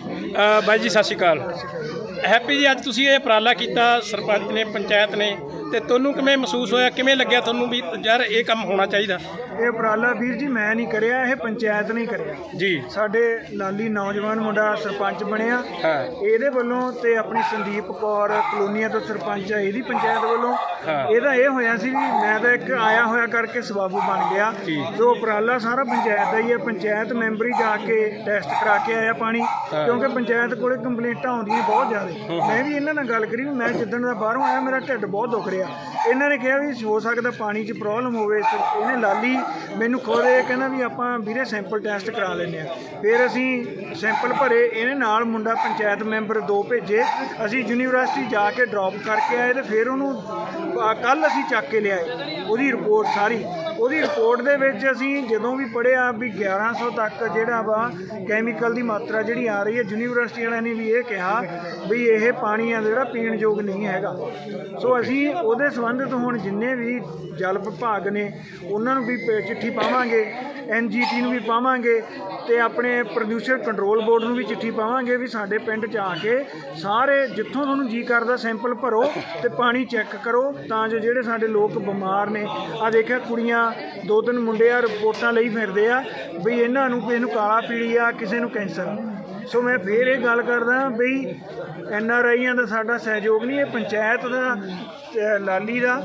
ਬਾਈ ਜੀ ਸਤਿ ਸ਼੍ਰੀ ਅਕਾਲ। ਹੈਪੀ ਜੀ ਅੱਜ ਤੁਸੀਂ ਇਹ ਉਪਰਾਲਾ ਕੀਤਾ ਸਰਪੰਚ ਨੇ ਪੰਚਾਇਤ ਨੇ ਤੇ ਤੁਹਾਨੂੰ ਕਿਵੇਂ ਮਹਿਸੂਸ ਹੋਇਆ? ਕਿਵੇਂ ਲੱਗਿਆ ਤੁਹਾਨੂੰ ਵੀ ਯਾਰ ਇਹ ਕੰਮ ਹੋਣਾ ਚਾਹੀਦਾ? ਇਹ ਉਪਰਾਲਾ ਵੀਰ ਜੀ ਮੈਂ ਨਹੀਂ ਕਰਿਆ ਇਹ ਪੰਚਾਇਤ ਨੇ ਕਰਿਆ। ਜੀ। ਸਾਡੇ ਲਾਲੀ ਨੌਜਵਾਨ ਮੁੰਡਾ ਸਰਪੰਚ ਬਣਿਆ। ਹਾਂ। ਇਹਦੇ ਵੱਲੋਂ ਤੇ ਆਪਣੀ ਸੰਦੀਪ ਕੌਰ ਕਲੋਨੀਆ ਤੋਂ ਸਰਪੰਚ ਆ ਇਹਦੀ ਪੰਚਾਇਤ ਵੱਲੋਂ। ਹਾਂ। ਇਹਦਾ ਇਹ ਹੋਇਆ ਸੀ ਵੀ ਮੈਂ ਤਾਂ ਇੱਕ ਆਇਆ ਹੋਇਆ ਕਰਕੇ ਸਬਾਬੂ ਬਣ ਗਿਆ। ਜੋ। ਉਪਰਾਲਾ ਸਾਰਾ ਪੰਚਾਇਤ ਦਾ ਹੀ ਹੈ ਪੰਚਾਇਤ ਮੈਂਬਰ ਹੀ ਜਾ ਕੇ ਟੈਸਟ ਕਰਾ ਕੇ ਆਇਆ ਪਾਣੀ। ਕਿਉਂਕਿ ਪੰਚਾਇਤ ਕੋਲੇ ਕੰਪਲੇਂਟਾਂ ਆਉਂਦੀਆਂ ਬਹੁਤ ਜ਼ਿਆਦਾ। ਮੈਂ ਵੀ ਇਹਨਾਂ ਨਾਲ ਗੱਲ ਕਰੀ ਮੈਂ ਜਿੱਦਣ ਦਾ ਬਾਹਰੋਂ ਆਇਆ ਮੇਰਾ ਢਿੱਡ ਬਹੁਤ ਦੁਖ ਰਿਹਾ। ਇਹਨਾਂ ਨੇ ਕਿਹਾ ਵੀ ਹੋ ਸਕਦਾ ਪਾਣੀ 'ਚ ਪ੍ਰੋਬਲਮ ਹੋਵੇ ਸਰ ਇਹਨੇ ਲਾਲੀ ਮੈਨੂੰ ਖੁਦ ਇਹ ਕਹਿੰਦਾ ਵੀ ਆਪਾਂ ਵੀਰੇ ਸੈਂਪਲ ਟੈਸਟ ਕਰਾ ਲੈਂਦੇ ਆ ਫਿਰ ਅਸੀਂ ਸੈਂਪਲ ਭਰੇ, ਇਹਨੇ ਨਾਲ ਮੁੰਡਾ ਪੰਚਾਇਤ ਮੈਂਬਰ ਦੋ ਭੇਜੇ। ਅਸੀਂ ਯੂਨੀਵਰਸਿਟੀ ਜਾ ਕੇ ਡ੍ਰੌਪ ਕਰਕੇ ਆਏ ਤੇ ਫਿਰ ਉਹਨੂੰ ਕੱਲ ਅਸੀਂ ਚੱਕ ਕੇ ਲਿਆਏ। ਉਹਦੀ ਰਿਪੋਰਟ ਸਾਰੀ। ਉਹਦੀ ਰਿਪੋਰਟ ਦੇ ਵਿੱਚ ਅਸੀਂ ਜਦੋਂ ਵੀ ਪੜਿਆ ਵੀ 1100 ਤੱਕ ਜਿਹੜਾ ਵਾ ਕੈਮੀਕਲ ਦੀ ਮਾਤਰਾ ਜਿਹੜੀ ਆ ਰਹੀ ਹੈ, ਯੂਨੀਵਰਸਿਟੀ ਵਾਲਿਆਂ ਨੇ ਵੀ ਇਹ ਕਿਹਾ ਵੀ ਇਹ ਪਾਣੀ ਆ ਜਿਹੜਾ ਪੀਣ ਯੋਗ ਨਹੀਂ ਹੈਗਾ। ਸੋ ਅਸੀਂ ਉਹਦੇ ਸੰਬੰਧਿਤ ਹੁਣ ਜਿੰਨੇ ਵੀ ਜਲ ਵਿਭਾਗ ਨੇ, ਉਹਨਾਂ ਨੂੰ ਵੀ ਪ- ਚਿੱਠੀ ਪਾਵਾਂਗੇ ਐਨਜੀਟੀ ਨੂੰ ਵੀ ਪਾਵਾਂਗੇ ਤੇ ਆਪਣੇ ਪ੍ਰੋਡਿਊਸਰ ਕੰਟਰੋਲ ਬੋਰਡ ਨੂੰ ਵੀ ਚਿੱਠੀ ਪਾਵਾਂਗੇ ਵੀ ਸਾਡੇ ਪਿੰਡ 'ਚ ਆ ਕੇ ਸਾਰੇ ਜਿੱਥੋਂ ਤੁਹਾਨੂੰ ਜੀ ਕਰਦਾ ਸੈਂਪਲ ਭਰੋ ਤੇ ਪਾਣੀ ਚੈੱਕ ਕਰੋ ਤਾਂ ਜੋ ਜਿਹੜੇ ਸਾਡੇ ਲੋਕ ਬਿਮਾਰ ਨੇ ਆ ਦੇਖਿਆ ਕੁੜੀਆਂ ਦੋ ਤਿੰਨ ਮੁੰਡੇ ਆ, ਰਿਪੋਰਟਾਂ ਲਈ ਫਿਰਦੇ ਆ ਬਈ ਇਹਨਾਂ ਨੂੰ ਕਿਸੇ ਨੂੰ ਕਾਲਾ ਪੀਲੀ ਆ, ਕਿਸੇ ਨੂੰ ਕੈਂਸਰ। ਸੋ ਮੈਂ ਫੇਰ ਇਹ ਗੱਲ ਕਰਦਾ ਬਈ ਐਨ ਆਰ ਆਈਆਂ ਦਾ ਸਾਡਾ ਸਹਿਯੋਗ ਨਹੀਂ, ਇਹ ਪੰਚਾਇਤ ਦਾ ਲਾਲੀ ਦਾ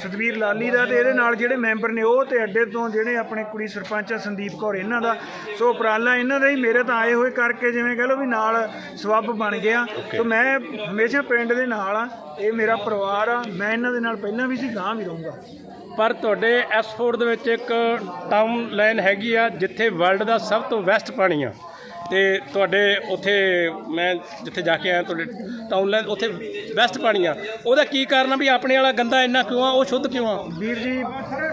ਸਤਵੀਰ ਲਾਲੀ ਦਾ ਤੇ ਇਹਦੇ ਨਾਲ ਜਿਹੜੇ ਮੈਂਬਰ ਨੇ ਉਹ ਤੇ ਅੱਡੇ ਤੋਂ ਜਿਹੜੇ ਆਪਣੇ ਕੁੜੀ ਸਰਪੰਚ ਆ ਸੰਦੀਪ ਕੌਰ ਇਹਨਾਂ ਦਾ। ਸੋ ਉਪਰਾਲਾ ਇਹਨਾਂ ਦਾ ਹੀ ਮੇਰੇ ਤਾਂ ਆਏ ਹੋਏ ਕਰਕੇ ਜਿਵੇਂ ਕਹ ਲਓ ਵੀ ਨਾਲ ਸਬੱਬ ਬਣ ਗਿਆ। ਸੋ ਮੈਂ ਹਮੇਸ਼ਾ ਪਿੰਡ ਦੇ ਨਾਲ ਆ ਇਹ ਮੇਰਾ ਪਰਿਵਾਰ ਆ ਮੈਂ ਇਹਨਾਂ ਦੇ ਨਾਲ ਪਹਿਲਾਂ ਵੀ ਸੀ ਗਾਂ ਵੀ ਰਹੂੰਗਾ। ਪਰ ਤੁਹਾਡੇ ਐਸਫੋਰਡ ਦੇ ਵਿੱਚ ਇੱਕ ਟਾਊਨ ਲਾਈਨ ਹੈਗੀ ਆ ਜਿੱਥੇ ਵਰਲਡ ਦਾ ਸਭ ਤੋਂ ਵੈਸਟ ਪਾਣੀ ਆ। ਤੇ ਤੁਹਾਡੇ ਉੱਥੇ ਮੈਂ ਜਿੱਥੇ ਜਾ ਕੇ ਆਇਆ, ਤੁਹਾਡੇ ਟਾਊਨ ਲਾਈਨ ਉੱਥੇ ਬੈਸਟ ਪਾਣੀ ਆ। ਉਹਦਾ ਕੀ ਕਾਰਨ ਆ ਵੀ ਆਪਣੇ ਵਾਲਾ ਗੰਦਾ ਇੰਨਾ ਕਿਉਂ ਆ, ਉਹ ਸ਼ੁੱਧ ਕਿਉਂ ਆ? ਵੀਰ ਜੀ,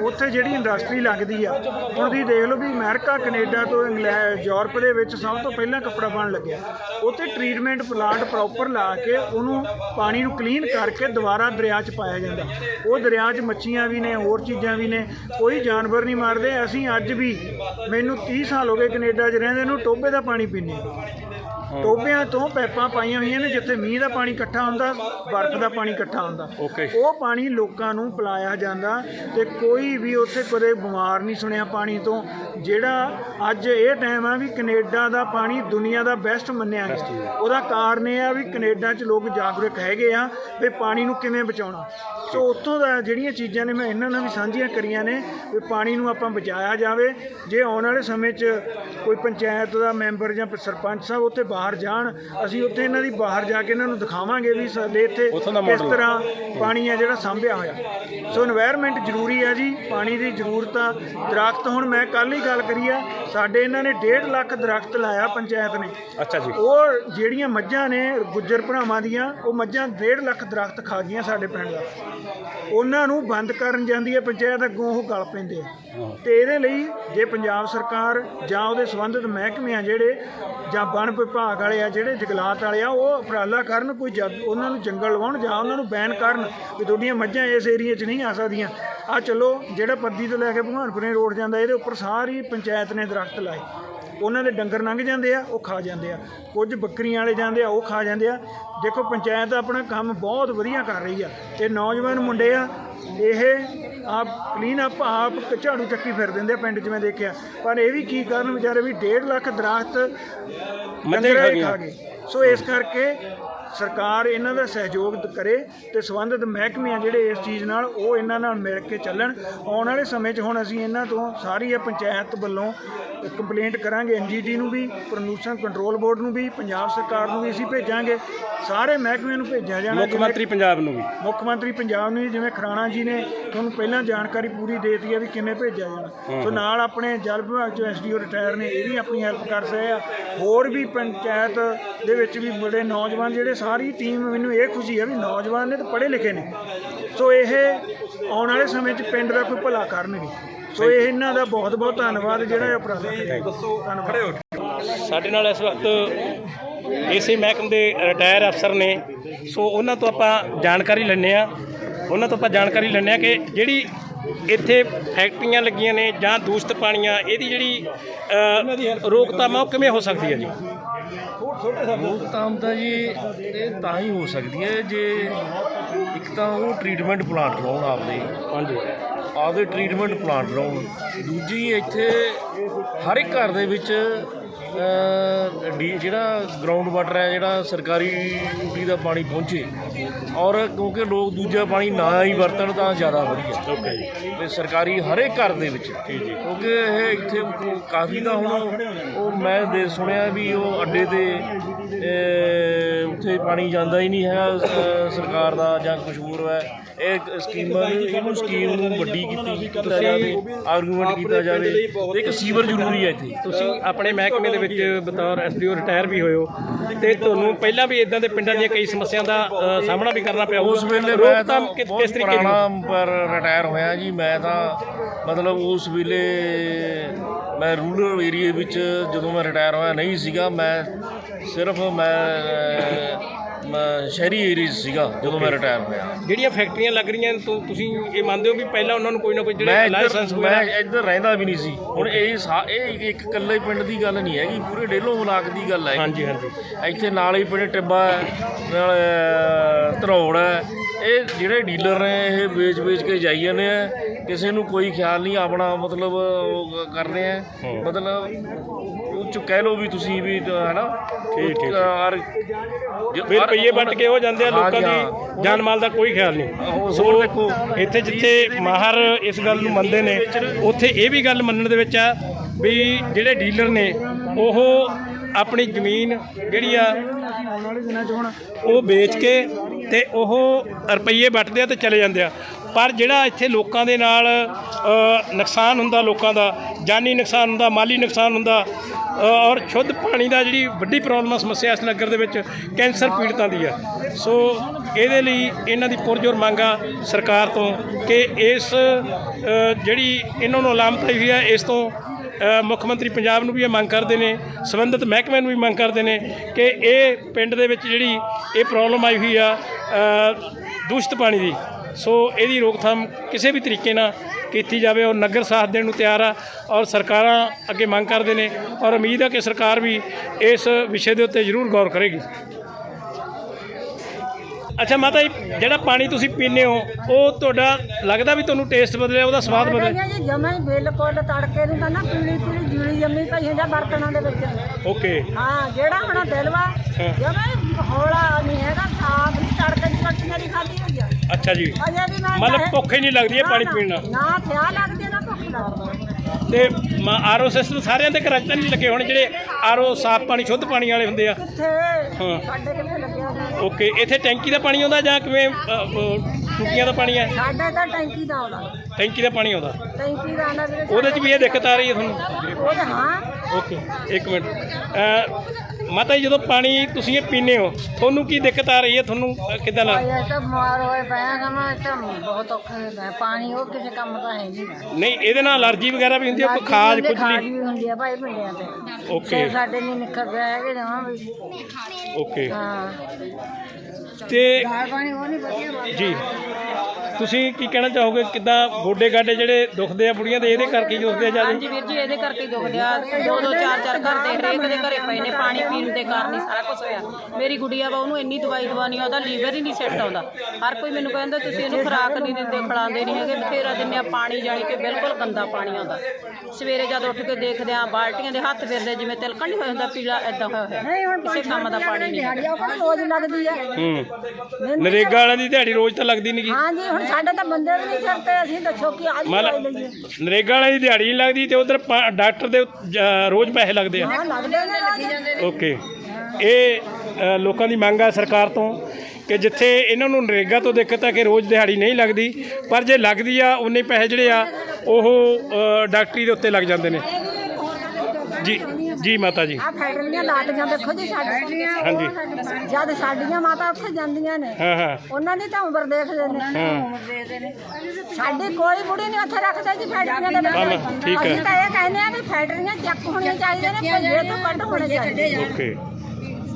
ਉੱਥੇ ਜਿਹੜੀ ਇੰਡਸਟਰੀ ਲੱਗਦੀ ਆ, ਹੁਣ ਤੁਸੀਂ ਦੇਖ ਲਓ ਵੀ ਅਮਰੀਕਾ, ਕੈਨੇਡਾ ਤੋਂ ਇੰਗਲੈਂਡ ਯੂਰਪ ਦੇ ਵਿੱਚ ਸਭ ਤੋਂ ਪਹਿਲਾਂ ਕੱਪੜਾ ਬਣ ਲੱਗਿਆ। ਉੱਥੇ ਟ੍ਰੀਟਮੈਂਟ ਪਲਾਂਟ ਪ੍ਰੋਪਰ ਲਾ ਕੇ ਉਹਨੂੰ ਪਾਣੀ ਨੂੰ ਕਲੀਨ ਕਰਕੇ ਦੁਬਾਰਾ ਦਰਿਆ 'ਚ ਪਾਇਆ ਜਾਂਦਾ। ਉਹ ਦਰਿਆ 'ਚ ਮੱਛੀਆਂ ਵੀ ਨੇ, ਹੋਰ ਚੀਜ਼ਾਂ ਵੀ ਨੇ, ਕੋਈ ਜਾਨਵਰ ਨਹੀਂ ਮਾਰਦੇ। ਅਸੀਂ ਅੱਜ ਵੀ, ਮੈਨੂੰ 30 ਸਾਲ ਹੋ ਗਏ ਕੈਨੇਡਾ 'ਚ ਰਹਿੰਦੇ ਨੂੰ ਟੋਬੇ ਦਾ ਪਾਣੀ ਪੀਂਦੇ ਟੋਬਿਆਂ ਤੋਂ ਪੈਪਾਂ ਪਾਈਆਂ ਹੋਈਆਂ ਨੇ ਜਿੱਥੇ ਮੀਂਹ ਦਾ ਪਾਣੀ ਇਕੱਠਾ ਹੁੰਦਾ ਬਰਫ਼ ਦਾ ਪਾਣੀ ਇਕੱਠਾ ਹੁੰਦਾ। ਓਕੇ ਉਹ ਪਾਣੀ ਲੋਕਾਂ ਨੂੰ ਪਿਲਾਇਆ ਜਾਂਦਾ ਤੇ ਕੋਈ ਵੀ ਉੱਥੇ ਕਦੇ ਬਿਮਾਰ ਨਹੀਂ ਸੁਣਿਆ ਪਾਣੀ ਤੋਂ। ਜਿਹੜਾ ਅੱਜ ਇਹ ਟਾਈਮ ਆ ਵੀ ਕੈਨੇਡਾ ਦਾ ਪਾਣੀ ਦੁਨੀਆ ਦਾ ਬੈਸਟ ਮੰਨਿਆ। ਗਿਆ ਉਹਦਾ ਕਾਰਨ ਇਹ ਆ ਵੀ ਕੈਨੇਡਾ 'ਚ ਲੋਕ ਜਾਗਰੂਕ ਹੈਗੇ ਆ ਵੀ ਪਾਣੀ ਨੂੰ ਕਿਵੇਂ ਬਚਾਉਣਾ। ਸੋ ਉੱਥੋਂ ਦਾ ਜਿਹੜੀਆਂ ਚੀਜ਼ਾਂ ਨੇ ਮੈਂ ਇਹਨਾਂ ਨਾਲ ਵੀ ਸਾਂਝੀਆਂ ਕਰੀਆਂ ਨੇ ਵੀ ਪਾਣੀ ਨੂੰ ਆਪਾਂ ਬਚਾਇਆ ਜਾਵੇ। ਜੇ ਆਉਣ ਵਾਲੇ ਸਮੇਂ 'ਚ ਕੋਈ ਪੰਚਾਇਤ ਦਾ ਮੈਂਬਰ ਜਾਂ ਸਰਪੰਚ ਸਾਹਿਬ ਉੱਥੇ ਬਾਹਰ ਜਾਣ ਅਸੀਂ ਉੱਥੇ ਇਹਨਾਂ ਦੀ ਬਾਹਰ ਜਾ ਕੇ ਇਹਨਾਂ ਨੂੰ ਦਿਖਾਵਾਂਗੇ ਵੀ ਸਾਡੇ ਇੱਥੇ ਕਿਸ ਤਰ੍ਹਾਂ ਪਾਣੀ ਹੈ ਜਿਹੜਾ ਸਾਂਭਿਆ ਹੋਇਆ। ਸੋ এনवायरमेंट ਜ਼ਰੂਰੀ ਹੈ ਜੀ ਪਾਣੀ ਦੀ ਜ਼ਰੂਰਤ ਆ। ਦਰਖਤ ਹੁਣ ਮੈਂ ਕੱਲ ਹੀ ਗੱਲ ਕਰੀ ਆ ਸਾਡੇ ਇਹਨਾਂ ਨੇ 1.5 ਲੱਖ ਦਰਖਤ ਲਾਇਆ ਪੰਚਾਇਤ ਨੇ। ਅੱਛਾ ਜੀ। ਉਹ ਜਿਹੜੀਆਂ ਮੱਝਾਂ ਨੇ ਗੁੱਜਰ ਭਰਾਵਾਂ ਦੀਆਂ ਉਹ ਮੱਝਾਂ 1.5 ਲੱਖ ਦਰਖਤ ਖਾ ਗਈਆਂ ਸਾਡੇ ਪਿੰਡ ਦਾ। ਉਹਨਾਂ ਨੂੰ ਬੰਦ ਕਰਨ ਜਾਂਦੀ ਹੈ ਪੰਚਾਇਤ ਅੱਗੋਂ ਉਹ ਗਲ ਪੈਂਦੇ ਤੇ ਇਹਦੇ ਲਈ ਜੇ ਪੰਜਾਬ ਸਰਕਾਰ ਜਾਂ ਉਹਦੇ ਸੰਬੰਧਿਤ ਮਹਿਕਮੇ ਆ ਜਿਹੜੇ ਜਾਂ ਵਣ ਵਿਭਾਗ ਵਾਲੇ ਆ, ਜਿਹੜੇ ਜੰਗਲਾਤ ਵਾਲੇ ਆ, ਉਹ ਉਪਰਾਲਾ ਕਰਨ, ਕੋਈ ਜਗ- ਉਹਨਾਂ ਨੂੰ ਜੰਗਲ ਲਵਾਉਣ ਜਾਂ ਉਹਨਾਂ ਨੂੰ ਬੈਨ ਕਰਨ ਵੀ ਤੁਹਾਡੀਆਂ ਮੱਝਾਂ ਇਸ ਏਰੀਏ 'ਚ ਨਹੀਂ ਆ ਸਕਦੀਆਂ। ਆ ਚਲੋ, ਜਿਹੜਾ ਪੱਦੀ ਤੋਂ ਲੈ ਕੇ ਭਗਵਾਨਪੁਰੇ ਰੋਡ ਜਾਂਦਾ, ਇਹਦੇ ਉੱਪਰ ਸਾਰੀ ਪੰਚਾਇਤ ਨੇ ਦਰਖਤ ਲਾਏ। ਉਹਨਾਂ ਦੇ ਡੰਗਰ ਲੰਘ ਜਾਂਦੇ ਆ, ਉਹ ਖਾ ਜਾਂਦੇ ਆ। ਕੁਝ ਬੱਕਰੀਆਂ ਵਾਲੇ ਜਾਂਦੇ ਆ, ਉਹ ਖਾ ਜਾਂਦੇ ਆ। ਦੇਖੋ, ਪੰਚਾਇਤ ਆਪਣਾ ਕੰਮ ਬਹੁਤ ਵਧੀਆ ਕਰ ਰਹੀ ਆ। ਤੇ ਨੌਜਵਾਨ ਮੁੰਡੇ ਆ ਇਹ ਆਪ ਕਲੀਨ ਅਪ ਆਪ ਝਾੜੂ ਚੱਕੀ ਫਿਰ ਦਿੰਦੇ ਆ ਪਿੰਡ 'ਚ ਮੈਂ ਦੇਖਿਆ। ਪਰ ਇਹ ਵੀ ਕੀ ਕਰਨ ਵਿਚਾਰੇ ਵੀ 1.5 ਲੱਖ ਦਰਖਤ ਗਈਆਂ। ਖਾ ਗਏ। ਸੋ ਇਸ ਕਰਕੇ ਸਰਕਾਰ ਇਹਨਾਂ ਦਾ ਸਹਿਯੋਗ ਕਰੇ ਤੇ ਸੰਬੰਧਿਤ ਮਹਿਕਮੇ ਆ ਜਿਹੜੇ ਇਸ ਚੀਜ਼ ਨਾਲ ਉਹ ਇਹਨਾਂ ਨਾਲ ਮਿਲ ਕੇ ਚੱਲਣ। ਆਉਣ ਵਾਲੇ ਸਮੇਂ 'ਚ ਹੁਣ ਅਸੀਂ ਇਹਨਾਂ ਤੋਂ ਸਾਰੀ ਇਹ ਪੰਚਾਇਤ ਵੱਲੋਂ ਕੰਪਲੇਂਟ ਕਰਾਂਗੇ ਐਨਜੀਟੀ ਨੂੰ ਵੀ ਪ੍ਰਦੂਸ਼ਣ ਕੰਟਰੋਲ ਬੋਰਡ ਨੂੰ ਵੀ ਪੰਜਾਬ ਸਰਕਾਰ ਨੂੰ ਵੀ ਅਸੀਂ ਭੇਜਾਂਗੇ। ਸਾਰੇ ਮਹਿਕਮਿਆਂ ਨੂੰ ਭੇਜਿਆ ਜਾਣਾ ਮੁੱਖ ਮੰਤਰੀ ਪੰਜਾਬ ਨੂੰ ਵੀ। ਮੁੱਖ ਮੰਤਰੀ ਪੰਜਾਬ ਨੂੰ ਜਿਵੇਂ ਖਰਾਣਾ ਜੀ ਨੇ ਤੁਹਾਨੂੰ ਪਹਿਲਾਂ ਜਾਣਕਾਰੀ ਪੂਰੀ ਦੇ ਦਿੱਤੀ ਹੈ ਵੀ ਕਿਵੇਂ ਭੇਜਿਆ ਜਾਣਾ। ਸੋ ਨਾਲ ਆਪਣੇ ਜਲ ਵਿਭਾਗ ਚੋਂ ਐਸਡੀਓ ਰਿਟਾਇਰ ਨੇ ਇਹ ਵੀ ਆਪਣੀ ਹੈਲਪ ਕਰ ਰਹੇ ਆ। ਹੋਰ ਵੀ ਪੰਚਾਇਤ ਦੇ ਵਿੱਚ ਵੀ ਬੜੇ ਨੌਜਵਾਨ ਜਿਹੜੇ ਸਾਰੀ ਟੀਮ ਮੈਨੂੰ ਇਹ ਖੁਸ਼ੀ ਹੈ ਵੀ ਨੌਜਵਾਨ ਨੇ ਤੇ ਪੜ੍ਹੇ ਲਿਖੇ ਨੇ। ਸੋ ਇਹ ਆਉਣ ਵਾਲੇ ਸਮੇਂ 'ਚ ਪਿੰਡ ਦਾ ਕੋਈ ਭਲਾ ਕਰਨਗੇ। ਸੋ ਇਹ ਇਹਨਾਂ ਦਾ ਬਹੁਤ ਬਹੁਤ ਧੰਨਵਾਦ ਜਿਹੜਾ ਇਹ ਉਪਰਾਲਾ ਕਰਿਆ ਧੰਨਵਾਦ। ਸਾਡੇ ਨਾਲ ਇਸ ਵਕਤ ਇਸੇ ਮਹਿਕਮੇ ਦੇ ਰਿਟਾਇਰ ਅਫਸਰ ਨੇ। ਸੋ ਉਹਨਾਂ ਤੋਂ ਆਪਾਂ ਜਾਣਕਾਰੀ ਲੈਂਦੇ ਆ ਉਹਨਾਂ ਤੋਂ ਆਪਾਂ ਜਾਣਕਾਰੀ ਲੈਂਦੇ ਆ ਕਿ ਜਿਹੜੀ ਇੱਥੇ ਫੈਕਟਰੀਆਂ ਲੱਗੀਆਂ ਨੇ ਜਾਂ ਦੂਸ਼ਿਤ ਪਾਣੀਆਂ ਇਹਦੀ ਜਿਹੜੀ ਰੋਕਥਾਮ ਆ ਉਹ ਕਿਵੇਂ ਹੋ ਸਕਦੀ ਹੈ ਜੀ? ਰੋਕਥਾਮ ਤਾਂ ਜੀ ਇਹ ਤਾਂ ਹੀ ਹੋ ਸਕਦੀ ਹੈ ਜੇ ਇੱਕ ਤਾਂ ਉਹ ਟ੍ਰੀਟਮੈਂਟ ਪਲਾਂਟ ਲਾਉਣ ਆਪਦੇ। ਹਾਂਜੀ। ਆਪਦੇ ਟ੍ਰੀਟਮੈਂਟ ਪਲਾਂਟ ਲਾਉਣ। ਦੂਜੀ ਇੱਥੇ ਹਰ ਇੱਕ ਘਰ ਦੇ ਵਿੱਚ ਡੀ- ਜਿਹੜਾ ਗਰਾਊਂਡ ਵਾਟਰ ਹੈ ਜਿਹੜਾ ਸਰਕਾਰੀ ਟੂਟੀ ਦਾ ਪਾਣੀ ਪਹੁੰਚੇ ਔਰ ਕਿਉਂਕਿ ਲੋਕ ਦੂਜਾ ਪਾਣੀ ਨਾ ਹੀ ਵਰਤਣ ਤਾਂ ਜ਼ਿਆਦਾ ਵਧੀਆ। ਓਕੇ ਜੀ। ਤੇ ਸਰਕਾਰੀ ਹਰੇਕ ਘਰ ਦੇ ਵਿੱਚ ਕਿਉਂਕਿ ਇਹ ਇੱਥੇ ਕਾਫੀ ਤਾਂ ਹੁਣ ਉਹ ਮੈਂ ਦੇ ਸੁਣਿਆ ਵੀ ਉਹ ਅੱਡੇ ਤੇ ਉੱਥੇ ਪਾਣੀ ਜਾਂਦਾ ਹੀ ਨਹੀਂ ਹੈਗਾ ਅਹ, ਸਰਕਾਰ ਦਾ ਜਾਂ ਕੁਝ ਹੋਰ ਹੈ। ਇਹ ਸਕੀਮ ਇਹਨੂੰ ਸਕੀਮ ਨੂੰ ਵੱਡੀ ਕੀਤੀ ਕੀਤਾ ਜਾਵੇ ਆਰਗੂਮੈਂਟ ਕੀਤਾ ਜਾਵੇ। ਇੱਕ ਸੀਵਰ ਜ਼ਰੂਰੀ ਹੈ ਇੱਥੇ। ਤੁਸੀਂ ਆਪਣੇ ਮਹਿਕਮੇ ਦੇ ਵਿੱਚ ਬਤੌਰ ਐਸਡੀਓ ਰਿਟਾਇਰ ਵੀ ਹੋਏ ਹੋ ਤੇ ਤੁਹਾਨੂੰ ਪਹਿਲਾਂ ਵੀ ਇਦਾਂ ਦੇ ਪਿੰਡਾਂ ਦੀਆਂ ਕਈ ਸਮੱਸਿਆ ਦਾ ਸਾਹਮਣਾ ਵੀ ਕਰਨਾ ਪਿਆ ਉਸ। ਵੇਲੇ ਮੈਂ ਤਾਂ ਕਿਸ ਤਰੀਕੇ ਪੁਰਾਣਾ ਪਰ ਰਿਟਾਇਰ ਹੋਇਆ ਜੀ ਮੈਂ ਤਾਂ ਮਤਲਬ ਉਸ ਵੇਲੇ ਮੈਂ ਰੂਰਲ ਏਰੀਆ ਵਿੱਚ ਜਦੋਂ ਮੈਂ ਰਿਟਾਇਰ ਹੋਇਆ ਨਹੀਂ ਸੀਗਾ ਮੈਂ ਸਿਰਫ ਮੈਂ ਸ਼ਹਿਰੀ ਏਰੀਆ ਸੀਗਾ ਜਦੋਂ ਮੈਂ ਰਿਟਾਇਰ ਹੋਇਆ। ਜਿਹੜੀਆਂ ਫੈਕਟਰੀਆਂ ਲੱਗ ਰਹੀਆਂ ਤੁ- ਤੁਸੀਂ ਇਹ ਮੰਨਦੇ ਹੋ ਵੀ ਪਹਿਲਾਂ ਉਹਨਾਂ ਨੂੰ ਕੋਈ ਨਾ ਕੋਈ ਜਿਹੜੇ ਲਾਇਸੈਂਸ ਮੈਂ ਇੱਧਰ ਰਹਿੰਦਾ ਵੀ ਨਹੀਂ ਸੀ। ਹੁਣ ਇਹ ਇਹ ਇੱਕ ਇਕੱਲੇ ਪਿੰਡ ਦੀ ਗੱਲ ਨਹੀਂ ਹੈਗੀ ਪੂਰੇ ਡੇਲੋ ਬਲਾਕ ਦੀ ਗੱਲ ਹੈ। ਹਾਂਜੀ ਹਾਂਜੀ। ਇੱਥੇ ਨਾਲ ਹੀ ਪਿੰਡ ਟਿੱਬਾ ਹੈ ਨਾਲ ਧਰੋੜ ਹੈ। ਇਹ ਜਿਹੜੇ ਡੀਲਰ ਨੇ ਇਹ ਵੇਚ ਵੇਚ ਕੇ ਜਾਈ ਜਾਂਦੇ ਆ। ਕਿਸੇ ਨੂੰ ਕੋਈ ਖਿਆਲ ਨਹੀਂ ਆਪਣਾ ਮਤਲਬ ਉਹ ਕਰਦੇ ਆ। ਮਤਲਬ ਉਹ ਚ ਕਹਿ ਲਓ ਵੀ ਤੁਸੀਂ ਵੀ ਹੈ ਨਾ? ਠੀਕ, ਠੀਕ। ਵੀ ਰੁਪਈਏ ਵੱਟ ਕੇ ਹੋ ਜਾਂਦੇ ਆ ਲੋਕਾਂ ਦੀ ਜਾਨ ਮਾਲ ਦਾ ਕੋਈ ਖਿਆਲ ਨਹੀਂ। ਸੋ ਦੇਖੋ ਇੱਥੇ ਜਿੱਥੇ ਮਾਹਰ ਇਸ ਗੱਲ ਨੂੰ ਮੰਨਦੇ ਨੇ ਉੱਥੇ ਇਹ ਵੀ ਗੱਲ ਮੰਨਣ ਦੇ ਵਿੱਚ ਆ ਵੀ ਜਿਹੜੇ ਡੀਲਰ ਨੇ ਉਹ ਆਪਣੀ ਜ਼ਮੀਨ ਜਿਹੜੀ ਆ ਉਹ ਵੇਚ ਕੇ ਤੇ ਉਹ ਰੁਪਈਏ ਵੱਟਦੇ ਆ ਤੇ ਚਲੇ ਜਾਂਦੇ ਆ। ਪਰ ਜਿਹੜਾ ਇੱਥੇ ਲੋਕਾਂ ਦੇ ਨਾਲ ਨੁਕਸਾਨ ਹੁੰਦਾ ਲੋਕਾਂ ਦਾ, ਜਾਨੀ ਨੁਕਸਾਨ ਹੁੰਦਾ, ਮਾਲੀ ਨੁਕਸਾਨ ਹੁੰਦਾ ਔਰ ਸ਼ੁੱਧ ਪਾਣੀ ਦਾ ਜਿਹੜੀ ਵੱਡੀ ਪ੍ਰੋਬਲਮ ਆ ਸਮੱਸਿਆ ਇਸ ਨਗਰ ਦੇ ਵਿੱਚ, ਕੈਂਸਰ ਪੀੜਤਾਂ ਦੀ ਆ। ਸੋ ਇਹਦੇ ਲਈ ਇਹਨਾਂ ਦੀ ਪੁਰਜੋਰ ਮੰਗ ਆ ਸਰਕਾਰ ਤੋਂ ਕਿ ਇਸ ਜਿਹੜੀ ਇਹਨਾਂ ਨੂੰ ਅਲਾਮਤ ਆਈ ਹੋਈ ਆ, ਇਸ ਤੋਂ ਮੁੱਖ ਮੰਤਰੀ ਪੰਜਾਬ ਨੂੰ ਵੀ ਇਹ ਮੰਗ ਕਰਦੇ ਨੇ, ਸੰਬੰਧਿਤ ਮਹਿਕਮੇ ਨੂੰ ਵੀ ਮੰਗ ਕਰਦੇ ਨੇ ਕਿ ਇਹ ਪਿੰਡ ਦੇ ਵਿੱਚ ਜਿਹੜੀ ਇਹ ਪ੍ਰੋਬਲਮ ਆਈ ਹੋਈ ਆ ਦੂਸ਼ਿਤ ਪਾਣੀ ਦੀ। ਸੋ ਇਹਦੀ ਰੋਕਥਾਮ ਕਿਸੇ ਵੀ ਤਰੀਕੇ ਨਾਲ ਕੀਤੀ ਜਾਵੇ ਔਰ ਨਗਰ ਸਾਥ ਦੇਣ ਨੂੰ ਤਿਆਰ ਆ ਔਰ ਸਰਕਾਰਾਂ ਅੱਗੇ ਮੰਗ ਕਰਦੇ ਨੇ ਔਰ ਉਮੀਦ ਹੈ ਕਿ ਸਰਕਾਰ ਵੀ ਇਸ ਵਿਸ਼ੇ ਦੇ ਉੱਤੇ ਜ਼ਰੂਰ ਗੌਰ ਕਰੇਗੀ। ਅੱਛਾ ਮਾਤਾ ਜੀ ਜਿਹੜਾ ਪਾਣੀ ਤੁਸੀਂ ਪੀਂਦੇ ਹੋ ਉਹ ਤੁਹਾਡਾ ਲੱਗਦਾ ਵੀ ਤੁਹਾਨੂੰ ਟੇਸਟ ਬਦਲਿਆ ਉਹਦਾ ਸਵਾਦ ਬਦਲਿਆ? ਜੀ ਜਮਾਂ ਹੀ ਬਿਲਕੁਲ ਤੜਕੇ ਨੂੰ ਤਾਂ ਨਾ ਪੀਲੀ ਪੀਲੀ ਜੂਲੀ ਜੰਮੀ ਪਈ ਹੁੰਦਾ ਬਰਤਨਾਂ ਦੇ ਵਿੱਚ। ਓਕੇ। ਹਾਂ ਜਿਹੜਾ ਹੁਣ ਦਿਲ ਵਾ ਹਾਂ। ਜਮਾਂ ਹੀ ਹੌਲਾ ਨਹੀਂ ਹੈਗਾ ਸਾਫ਼ ਨਹੀਂ ਤੜਕੇ ਦੀ ਰੋਟੀ ਮੇਰੀ ਖਾਧੀ ਹੋਈ ਆ। ਅੱਛਾ ਜੀ। ਅਜੇ ਵੀ ਮੈਂ ਮਤਲਬ ਭੁੱਖ ਹੀ ਨਹੀਂ ਲੱਗਦੀ ਇਹ ਪਾਣੀ ਪੀਣ ਨਾਲ। ਨਾ ਥਿਆ ਲੱਗਦੀ ਨਾ ਭੁੱਖ ਲੱਗਦੀ ਤੇ ਆਰਓ ਸਿਸਟਮ ਸਾਰਿਆਂ ਦੇ ਘਰਾਂ 'ਚ ਤਾਂ ਨਹੀਂ ਲੱਗੇ ਹੁਣ ਜਿਹੜੇ ਆਰਓ ਸਾਫ਼ ਪਾਣੀ ਸ਼ੁੱਧ ਪਾਣੀ ਵਾਲੇ ਹੁੰਦੇ ਆ। ਹਾਂ। ਸਾਡੇ ਕਿੱਥੇ ਲੱਗਿਆ ਹੋਇਆ? ਓਕੇ ਇੱਥੇ ਟੈਂਕੀ ਦਾ ਪਾਣੀ ਆਉਂਦਾ ਜਾਂ ਕਿਵੇਂ ਟੂਟੀਆਂ ਦਾ ਪਾਣੀ ਹੈ? ਸਾਡੇ ਤਾਂ ਟੈਂਕੀ ਦਾ ਆਉਂਦਾ। ਟੈਂਕੀ ਦਾ ਪਾਣੀ ਆਉਂਦਾ। ਟੈਂਕੀ ਦਾ ਆਉਂਦਾ ਉਹਦੇ 'ਚ ਵੀ ਇਹ ਦਿੱਕਤ ਆ ਰਹੀ ਹੈ ਤੁਹਾਨੂੰ? ਉਹ ਤਾਂ ਹਾਂ। ਓਕੇ ਇੱਕ ਮਿੰਟ। ਮਾਤਾ ਜੀ ਜਦੋਂ ਪਾਣੀ ਤੁਸੀਂ ਇਹ ਪੀਂਦੇ ਹੋ ਤੁਹਾਨੂੰ ਕੀ ਦਿੱਕਤ ਆ ਰਹੀ ਹੈ? ਤੁਹਾਨੂੰ ਅ, ਕਿੱਦਾਂ ਲੱਗ ਇਹ ਤਾਂ ਬਿਮਾਰ ਹੋਏ ਪਏ ਆ ਸਮਾਂ ਤਾਂ ਬਹੁਤ ਔਖਾ ਹੁੰਦਾ ਹੈ। ਪਾਣੀ ਉਹ ਕਿਸੇ ਕੰਮ ਦਾ ਹੈ ਨਹੀਂ। ਨਹੀਂ ਇਹਦੇ ਨਾਲ ਅਲਰਜੀ ਵਗੈਰਾ ਵੀ ਹੁੰਦੀ ਹੈ ਕੋਈ ਖਾਜ ਕੁਝ ਖਾਜ ਨਹੀਂ ਵੀ ਹੁੰਦੀ ਆ ਭਾਈ ਪਿੰਡਿਆਂ ਤੇ। ਓਕੇ। ਸਿਰ ਸਾਡੇ ਨਹੀਂ ਨਿਕਲਦੇ ਹੈਗੇ ਜਮਾਂ ਵੀ। ਓਕੇ। ਹਾਂ। ਤੇ। ਜੀ ਤੁਸੀਂ ਕੀ ਕਹਿਣਾ ਚਾਹੋਗੇ? ਕਿੱਦਾਂ ਗੋਡੇ ਗਾਡੇ ਜਿਹੜੇ ਦੁਖਦੇ ਆ ਬੁੜੀਆਂ ਦੇ ਇਹਦੇ ਕਰਕੇ ਹੀ ਦੁਖਦੇ ਆ ਹਾਂਜੀ ਵੀਰ ਜੀ ਇਹਦੇ ਕਰਕੇ ਹੀ ਦੁਖਦੇ ਆ। ਦੋ ਦੋ ਚਾਰ ਚਾਰ ਘਰ ਦੇ ਹਰੇਕ ਦੇ ਘਰੇ ਪਏ ਨੇ ਪਾਣੀ ਪੀਣ ਦੇ ਕਾਰਨ ਹੀ ਸਾਰਾ ਕੁਝ ਹੋਇਆ। ਮੇਰੀ ਗੁੜੀਆ ਵਾ ਉਹਨੂੰ ਇੰਨੀ ਦਵਾਈ ਦਵਾਨੀ ਉਹਦਾ ਲੀਵਰ ਹੀ ਨਹੀਂ ਸੈੱਟ ਆਉਂਦਾ। ਹਰ ਕੋਈ ਮੈਨੂੰ ਕਹਿੰਦਾ ਤੁਸੀਂ ਇਹਨੂੰ ਖੁਰਾਕ ਨਹੀਂ ਦਿੰਦੇ ਖਿਲਾਉਂਦੇ ਨਹੀਂ ਹੈਗੇ। ਬਥੇਰਾ ਦਿੰਦੇ ਆ ਪਾਣੀ ਜਾਣੀ ਕਿ ਬਿਲਕੁਲ ਗੰਦਾ ਪਾਣੀ ਆਉਂਦਾ। ਸਵੇਰੇ ਜਦ ਉੱਠ ਕੇ ਦੇਖਦੇ ਆ ਬਾਲਟੀਆਂ ਦੇ ਹੱਥ ਫਿਰਦੇ ਜਿਵੇਂ ਤਿਲਕਣ ਨਹੀਂ ਹੋਇਆ ਹੁੰਦਾ ਪੀਲਾ ਐਦਾਂ ਹੋਇਆ ਹੋਇਆ। ਨਹੀਂ ਹੁਣ ਕਿਸੇ ਕੰਮ ਦਾ ਪਾਣੀ ਨਹੀਂ ਰੋਜ਼ ਲੱਗਦੀ ਆ। ਹੂੰ। ਨਰੇਗਾ ਵਾਲਿਆਂ ਦੀ ਦਿਹਾੜੀ ਰੋਜ਼ ਤਾਂ ਲੱਗਦੀ ਨਹੀਂ ਗੀ। ਹਾਂਜੀ ਹੁਣ ਸਾਡੇ ਤਾਂ ਬੰਦੇ ਵੀ ਨਹੀਂ ਕਰਦੇ ਅਸੀਂ ਦੱਸੋ ਕਿ ਦਵਾਈ ਲਈਏ। ਨਰੇਗਾ ਵਾਲਿਆਂ ਦੀ ਦਿਹਾੜੀ ਨਹੀਂ ਲੱਗਦੀ ਤੇ ਉਧਰ ਡਾਕਟਰ ਦੇ ਰੋਜ਼ ਪੈਸੇ ਲੱਗਦੇ ਆ। ਹਾਂ ਲੱਗਦੇ ਨੇ ਲੱਗੀ ਜਾਂਦੇ ਓਕੇ। ਇਹ ਅ, ਲੋਕਾਂ ਦੀ ਮੰਗ ਆ ਸਰਕਾਰ ਤੋਂ ਕਿ ਜਿੱਥੇ ਇਹਨਾਂ ਨੂੰ ਨਰੇਗਾ ਤੋਂ ਦਿੱਕਤ ਆ ਕਿ ਰੋਜ਼ ਦਿਹਾੜੀ ਨਹੀਂ ਲੱਗਦੀ ਪਰ ਜੇ ਲੱਗਦੀ ਆ ਉਨੇ ਪੈਸੇ ਜਿਹੜੇ ਆ ਉਹ ਅ, ਡਾਕਟਰੀ ਦੇ ਉੱਤੇ ਲੱਗ ਜਾਂਦੇ ਨੇ। ਜੀ। ਜੀ ਮਾਤਾ ਜੀ। ਆ ਫੈਕਟਰੀਆਂ ਲਾਟੀਆਂ ਦੇਖੋ ਜੀ ਸਾਡੀਆਂ ਹਾਂਜੀ। ਜਦ ਸਾਡੀਆਂ ਮਾਤਾ ਉੱਥੇ ਜਾਂਦੀਆਂ ਨੇ ਹਾਂ ਹਾਂ। ਉਹਨਾਂ ਦੀ ਤਾਂ ਉਮਰ ਦੇਖਦੇ ਨੇ। ਹਾਂ। ਸਾਡੀ ਕੋਈ ਬੁੜੀ ਨਹੀਂ ਉੱਥੇ ਰੱਖਦਾ ਜੀ ਫੈਕਟਰੀਆਂ ਦੇ ਚੱਲ, ਵਿੱਚ ਠੀਕ ਹੈ। ਅਸੀਂ ਤਾਂ ਇਹ ਕਹਿੰਦੇ ਆ ਵੀ ਫੈਕਟਰੀਆਂ ਚੱਕ ਹੋਣੀਆਂ ਚਾਹੀਦੀਆਂ ਨੇ ਭਈਏ ਤੋਂ ਕੱਢ ਹੋਣੇ ਚਾਹੀਦੇ ਓਕੇ।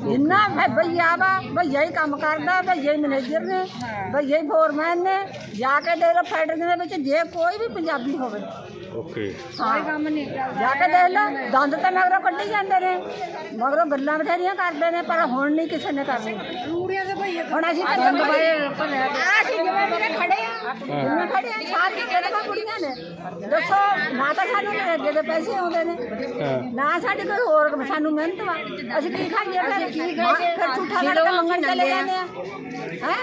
ਜਿੰਨਾ ਭਈ- ਭਈਆ ਵਾ ਭਈਆ ਹੀ ਕੰਮ ਕਰਦਾ ਭਈਆ ਹੀ ਮੈਨੇਜਰ ਨੇ ਭਈਆ ਹੀ ਫੋਰਮੈਨ ਨੇ ਜਾ ਕੇ ਦੇ ਲੋ ਫੈਕਟਰੀਆਂ ਦੇ ਵਿੱਚ ਜੇ ਕੋਈ ਵੀ ਪੰਜਾਬੀ ਹੋਵੇ। ਓਕੇ। ਕੋਈ ਕੰਮ ਨਹੀਂ। ਜਾ ਕੇ ਦੇਖ ਲਓ ਦੰਦ ਤਾਂ ਮਗਰੋਂ ਕੱਢੀ ਜਾਂਦੇ ਨੇ। ਮਗਰੋਂ ਗੱਲਾਂ ਬਥੇਰੀਆਂ ਕਰਦੇ ਨੇ ਪਰ ਹੁਣ ਨਹੀਂ ਕਿਸੇ ਨੇ ਕਰਨੀ। ਰੂੜੀਆਂ ਦੇ ਭਈਏ ਹੁਣ ਅਸੀਂ ਤਾਂ ਦੰਦ ਬਾਏ ਅਸੀਂ ਜਿਵੇਂ ਮੇਰੇ ਖੜੇ ਆ ਜਿਵੇਂ ਖੜੇ ਆ ਸਾਰੀਆਂ ਕਿਹੜੇ ਕੁੜੀਆਂ ਨੇ। ਦੱਸੋ ਨਾ ਤਾਂ ਸਾਨੂੰ ਨਰੇਗੇ ਦੇ ਪੈਸੇ ਆਉਂਦੇ ਨੇ ਨਾ ਸਾਡੀ ਕੋਈ ਹੋਰ ਸਾਨੂੰ ਮਿਹਨਤ ਵਾ। ਅਸੀਂ ਕੀ ਖਾਈਏ ਫਿਰ ਕੀ ਖਾਈਏ? ਫਿਰ ਝੂਠਾ ਲੜਕਾ ਮੰਗਣ ਚਲੇ ਜਾਂਦੇ ਆ। ਹੈ?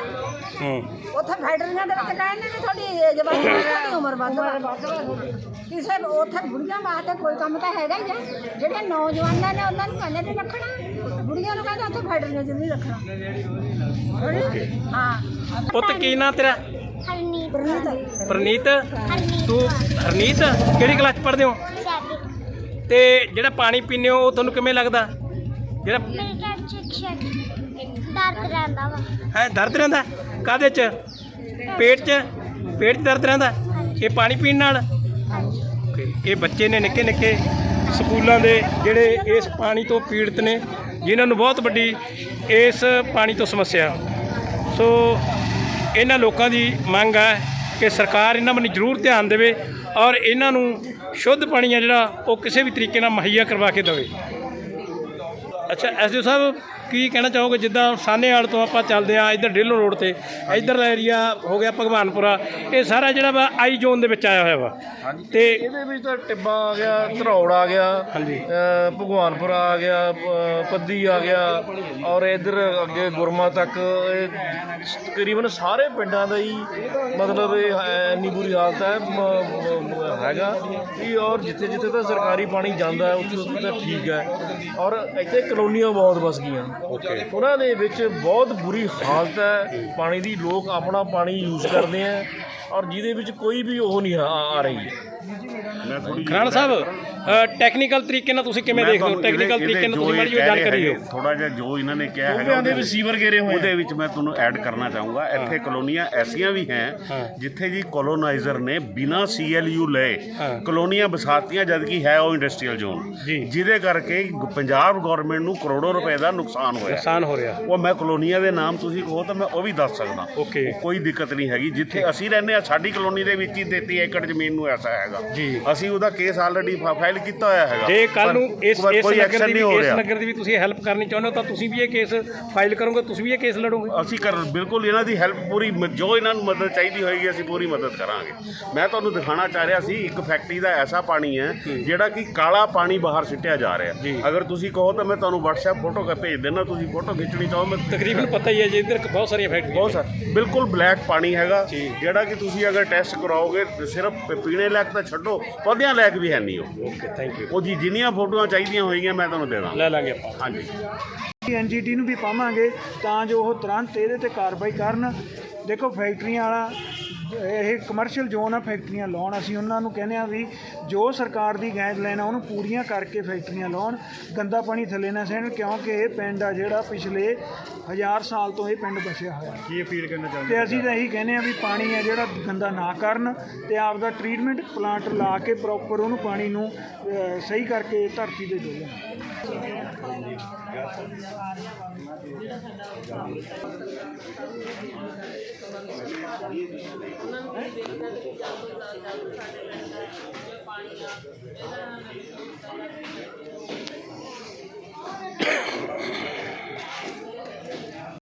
ਉੱਥੇ ਫੈਕਟਰੀਆਂ ਦੇ ਵਿੱਚ ਕਹਿੰਦੇ ਨੇ ਤੁਹਾਡੀ ਏਜ ਵੱਧ ਗਈ, ਉਮਰ ਵੱਧ ਗਈ। ਕਿਸੇ ਉੱਥੇ ਬੁੜੀਆਂ ਵਾਸਤੇ ਕੋਈ ਕੰਮ ਤਾਂ ਹੈਗਾ ਹੀ ਆ। ਜਿਹੜੇ ਨੌਜਵਾਨਾਂ ਨੇ ਉਹਨਾਂ ਨੂੰ ਕਹਿੰਦੇ ਨਹੀਂ ਰੱਖਣਾ। ਬੁੜੀਆਂ ਨੂੰ ਕਹਿੰਦੇ ਉੱਥੇ ਫੈਕਟਰੀਆਂ 'ਚ ਨਹੀਂ ਰੱਖਣਾ। ਹਾਂ। ਪੁੱਤ ਕੀ ਨਾਂ ਤੇਰਾ? ਪ੍ਰੀਤ ਪ੍ਰਨੀਤ। ਤੂੰ ਹਰਨੀਤ? ਕਿਹੜੀ ਕਲਾਸ ਚ ਪੜ੍ਹਦੇ ਹੋ? ਤੇ ਜਿਹੜਾ ਪਾਣੀ ਪੀਂਦੇ ਹੋ ਉਹ ਤੁਹਾਨੂੰ ਕਿਵੇਂ ਲੱਗਦਾ? ਜਿਹੜਾ ਦਰਦ ਰਹਿੰਦਾ ਵਾ। ਹੈ ਦਰਦ ਰਹਿੰਦਾ? ਕਾਹਦੇ ਚ? ਪੇਟ ਚ? ਪੇਟ 'ਚ ਦਰਦ ਰਹਿੰਦਾ? ਇਹ ਪਾਣੀ ਪੀਣ ਨਾਲ? ਇਹ ਬੱਚੇ ਨੇ ਨਿੱਕੇ ਨਿੱਕੇ ਸਕੂਲਾਂ ਦੇ ਜਿਹੜੇ ਇਸ ਪਾਣੀ ਤੋਂ ਪੀੜਤ ਨੇ, ਜਿਨ੍ਹਾਂ ਨੂੰ ਬਹੁਤ ਵੱਡੀ ਇਸ ਪਾਣੀ ਤੋਂ ਸਮੱਸਿਆ। ਸੋ ਇਹਨਾਂ ਲੋਕਾਂ ਦੀ ਮੰਗ ਹੈ ਕਿ ਸਰਕਾਰ ਇਹਨਾਂ ਵੱਲ ਜ਼ਰੂਰ ਧਿਆਨ ਦੇਵੇ ਔਰ ਇਹਨਾਂ ਨੂੰ ਸ਼ੁੱਧ ਪਾਣੀ ਆ ਜਿਹੜਾ ਉਹ ਕਿਸੇ ਵੀ ਤਰੀਕੇ ਨਾਲ ਮੁਹੱਈਆ ਕਰਵਾ ਕੇ ਦੇਵੇ। ਅੱਛਾ ਐਸਡੀਓ ਸਾਹਿਬ ਕੀ ਕਹਿਣਾ ਚਾਹੋਗੇ? ਜਿੱਦਾਂ ਸਾਨੇਵਾਲ ਤੋਂ ਆਪਾਂ ਚੱਲਦੇ ਆ ਇੱਧਰ ਡੇਲੋ ਰੋਡ ਤੇ ਇੱਧਰਲਾ ਏਰੀਆ ਹੋ ਗਿਆ ਭਗਵਾਨਪੁਰਾ। ਇਹ ਸਾਰਾ ਜਿਹੜਾ ਵਾ ਆਈ ਜ਼ੋਨ ਦੇ ਵਿੱਚ ਆਇਆ ਹੋਇਆ ਵਾ। ਤੇ ਇਹਦੇ ਵਿੱਚ ਤਾਂ ਟਿੱਬਾ ਆ ਗਿਆ ਧਰੌੜ ਆ ਗਿਆ ਹਾਂਜੀ। ਭਗਵਾਨਪੁਰਾ ਆ ਗਿਆ ਪੱਦੀ ਆ ਗਿਆ ਔਰ ਇਧਰ ਅੱਗੇ ਗੁਰਮਾ ਤੱਕ ਇਹ ਤਕਰੀਬਨ ਸਾਰੇ ਪਿੰਡਾਂ ਦਾ ਹੀ ਮਤਲਬ ਇਹ ਹੈ- ਇੰਨੀ ਬੁਰੀ ਹਾਲਤ ਹੈ ਮ- ਮ- ਹੈਗਾ। ਵੀ ਔਰ ਜਿੱਥੇ ਜਿੱਥੇ ਤਾਂ ਸਰਕਾਰੀ ਪਾਣੀ ਜਾਂਦਾ ਹੈ ਉੱਥੇ ਉੱਥੇ ਤਾਂ ਠੀਕ ਹੈ। ਔਰ ਇੱਥੇ ਕਲੋਨੀਆਂ ਬਹੁਤ ਵਸ ਗਈਆਂ। ਉਹਨਾਂ ਦੇ ਵਿੱਚ ਬਹੁਤ ਬੁਰੀ ਹਾਲਤ ਹੈ। ਪਾਣੀ ਦੀ ਲੋਕ ਆਪਣਾ ਪਾਣੀ ਯੂਜ਼ ਕਰਦੇ ਆ ਔਰ ਜਿਹਦੇ ਵਿੱਚ ਕੋਈ ਵੀ ਉਹ ਨਹੀਂ ਆ ਆ ਰਹੀ। ਹੈ ਖਰਾਣਾ ਸਾਹਿਬ ਟੈਕਨੀਕਲ ਤਰੀਕੇ ਨਾਲ ਤੁਸੀਂ ਕਿਵੇਂ ਦੇਖਦੇ ਹੋ? ਟੈਕਨੀਕਲ ਤਰੀਕੇ ਨਾਲ ਤੁਸੀਂ ਮਾੜੀ ਜਿਹੀ ਜਾਣਕਾਰੀ ਦਿਓ। ਥੋੜਾ ਜਿਹਾ ਜੋ ਇਹਨਾਂ ਨੇ ਕਿਹਾ ਹੈਗਾ ਉਹਦੇ ਵਿੱਚ ਸੀਵਰ ਘੇਰੇ ਹੋਏ। ਉਹਦੇ ਵਿੱਚ ਮੈਂ ਤੁਹਾਨੂੰ ਐਡ ਕਰਨਾ ਚਾਹੂੰਗਾ। ਇੱਥੇ ਕਲੋਨੀਆਂ ਐਸੀਆਂ ਵੀ ਹੈ ਜਿੱਥੇ ਜੀ ਕੋਲੋਨਾਈਜ਼ਰ ਨੇ ਬਿਨਾ ਸੀਐਲਯੂ ਲਏ ਕਲੋਨੀਆਂ ਬਸਾਤੀਆਂ ਜਦ ਕਿ ਹੈ ਉਹ ਇੰਡਸਟਰੀਅਲ ਜ਼ੋਨ ਜਿਹਦੇ ਕਰਕੇ ਪੰਜਾਬ ਗਵਰਨਮੈਂਟ ਨੂੰ ਕਰੋੜੋ ਰੁਪਏ ਦਾ ਨੁਕਸਾਨ ਹੋਇਆ। ਨੁਕਸਾਨ ਹੋ ਰਿਹਾ। ਉਹ ਮੈਂ ਕਲੋਨੀਆਂ ਦੇ ਨਾਮ ਤੁਸੀਂ ਕਹੋ ਤਾਂ ਮੈਂ ਉਹ ਵੀ ਦੱਸ ਸਕਦਾ। ਕੋਈ ਦਿੱਕਤ ਨਹੀਂ ਹੈਗੀ। ਜਿੱਥੇ ਅਸੀਂ ਰਹਿੰਦੇ ਆ ਸਾਡੀ ਕਲੋਨੀ ਦੇ ਵਿੱਚ ਹੀ 33 ਏਕੜ ਜ਼ਮੀਨ ਨੂੰ ਐਸਾ ਹੈਗਾ। ਜੀ। ਅਸੀਂ ਉਹਦਾ ਕੇਸ ਆਲਰੇਡੀ ਫਾਈਲ ਕੀਤਾ ਹੋਇਆ ਹੈਗਾ। ਜੇ ਕੱਲ ਨੂੰ ਇਸ ਇਸ ਨਗਰ ਦੀ ਇਸ ਨਗਰ ਦੀ ਵੀ ਤੁਸੀਂ ਹੈਲਪ ਕਰਨੀ ਚਾਹੁੰਦੇ ਹੋ ਤਾਂ ਤੁਸੀਂ ਵੀ ਇਹ ਕੇਸ ਫਾਈਲ ਕਰੋਗੇ ਤੁਸੀਂ ਵੀ ਇਹ ਕੇਸ ਲੜੋਗੇ? ਅਸੀਂ ਕਰ ਬਿਲਕੁਲ ਇਹਨਾਂ ਦੀ ਹੈਲਪ ਪੂਰੀ ਜੋ ਇਹਨਾਂ ਨੂੰ ਮਦਦ ਚਾਹੀਦੀ ਹੋਏਗੀ ਅਸੀਂ ਪੂਰੀ ਮਦਦ ਕਰਾਂਗੇ। ਮੈਂ ਤੁਹਾਨੂੰ ਦਿਖਾਣਾ ਚਾਹ ਰਿਹਾ ਸੀ ਇੱਕ ਫੈਕਟਰੀ ਦਾ ਐਸਾ ਪਾਣੀ ਹੈ ਜਿਹੜਾ ਕਿ ਕਾਲਾ ਪਾਣੀ ਬਾਹਰ ਸਿੱਟਿਆ ਜਾ ਰਿਹਾ ਅਗਰ ਤੁਸੀਂ ਕਹੋ ਤਾਂ ਮੈਂ ਤੁਹਾਨੂੰ WhatsApp ਫੋਟੋ ਕਰ ਭੇਜ ਦੇਣਾ ਤੁਸੀਂ ਫੋਟੋ ਖਿੱਚਣੀ ਚਾਹੋ ਮੈਂ ਤਕਰੀਬਨ ਪਤਾ ਹੀ ਹੈ ਜੀ ਇੱਧਰ ਬਹੁਤ ਸਾਰੀਆਂ ਫੈਕਟਰੀਆਂ ਬਹੁਤ ਸਰ ਬਿਲਕੁਲ ਬਲੈਕ ਪਾਣੀ ਹੈਗਾ ਜਿਹੜਾ ਕਿ ਤੁਸੀਂ ਅਗਰ ਟੈਸਟ ਕਰਾਓਗੇ ਸਿਰਫ ਪੀਣੇ ਲਾਇਕ ਤਾਂ ਛੱਡੋ ਪੌਦਿਆਂ ਲਾਇਕ ਵੀ ਹੈ ਨਹੀਂ ਉਹ। ਓਕੇ ਥੈਂਕ ਯੂ ਉਹਦੀ ਜਿੰਨੀਆਂ ਫੋਟੋਆਂ ਚਾਹੀਦੀਆਂ ਹੋਈਆਂ ਮੈਂ ਤੁਹਾਨੂੰ ਦੇ ਦਾਂਗਾ ਲੈ ਲਾਂਗੇ ਆਪਾਂ। ਹਾਂਜੀ। ਐਨਜੀਟੀ ਨੂੰ ਵੀ ਪਾਵਾਂਗੇ ਤਾਂ ਜੋ ਉਹ ਤੁਰੰਤ ਇਹਦੇ ਤੇ ਕਾਰਵਾਈ ਕਰਨ। ਦੇਖੋ ਫੈਕਟਰੀਆਂ ਵਾਲਾ ਇਹ ਕਮਰਸ਼ੀਅਲ ਜ਼ੋਨ ਆ ਫੈਕਟਰੀਆਂ ਲਾਉਣ ਅਸੀਂ ਉਹਨਾਂ ਨੂੰ ਕਹਿੰਦੇ ਆ ਵੀ ਜੋ ਸਰਕਾਰ ਦੀ ਗਾਈਡਲਾਈਨ ਆ ਉਹਨੂੰ ਪੂਰੀਆਂ ਕਰਕੇ ਫੈਕਟਰੀਆਂ ਲਾਉਣ। ਗੰਦਾ ਪਾਣੀ ਥੱਲੇ ਨਾ ਸਹਿਣ ਕਿਉਂਕਿ ਇਹ ਪਿੰਡ ਆ ਜਿਹੜਾ ਪਿਛਲੇ ਹਜ਼ਾਰ ਸਾਲ ਤੋਂ ਇਹ ਪਿੰਡ ਬਸਿਆ ਹੋਇਆ। ਕੀ ਅਪੀਲ ਕਰਨਾ ਚਾਹੁੰਦੇ ਤੇ ਅਸੀਂ ਤਾਂ ਇਹੀ ਕਹਿੰਦੇ ਆ ਵੀ ਪਾਣੀ ਆ ਜਿਹੜਾ ਗੰਦਾ ਨਾ ਕਰਨ ਤੇ ਆਪਦਾ ਟ੍ਰੀਟਮੈਂਟ ਪਲਾਂਟ ਲਾ ਕੇ ਪ੍ਰੋਪਰ ਉਹਨੂੰ ਪਾਣੀ ਨੂੰ ਅਹ, ਸਹੀ ਕਰਕੇ ਧਰਤੀ ਦੇ ਡੋਲਣ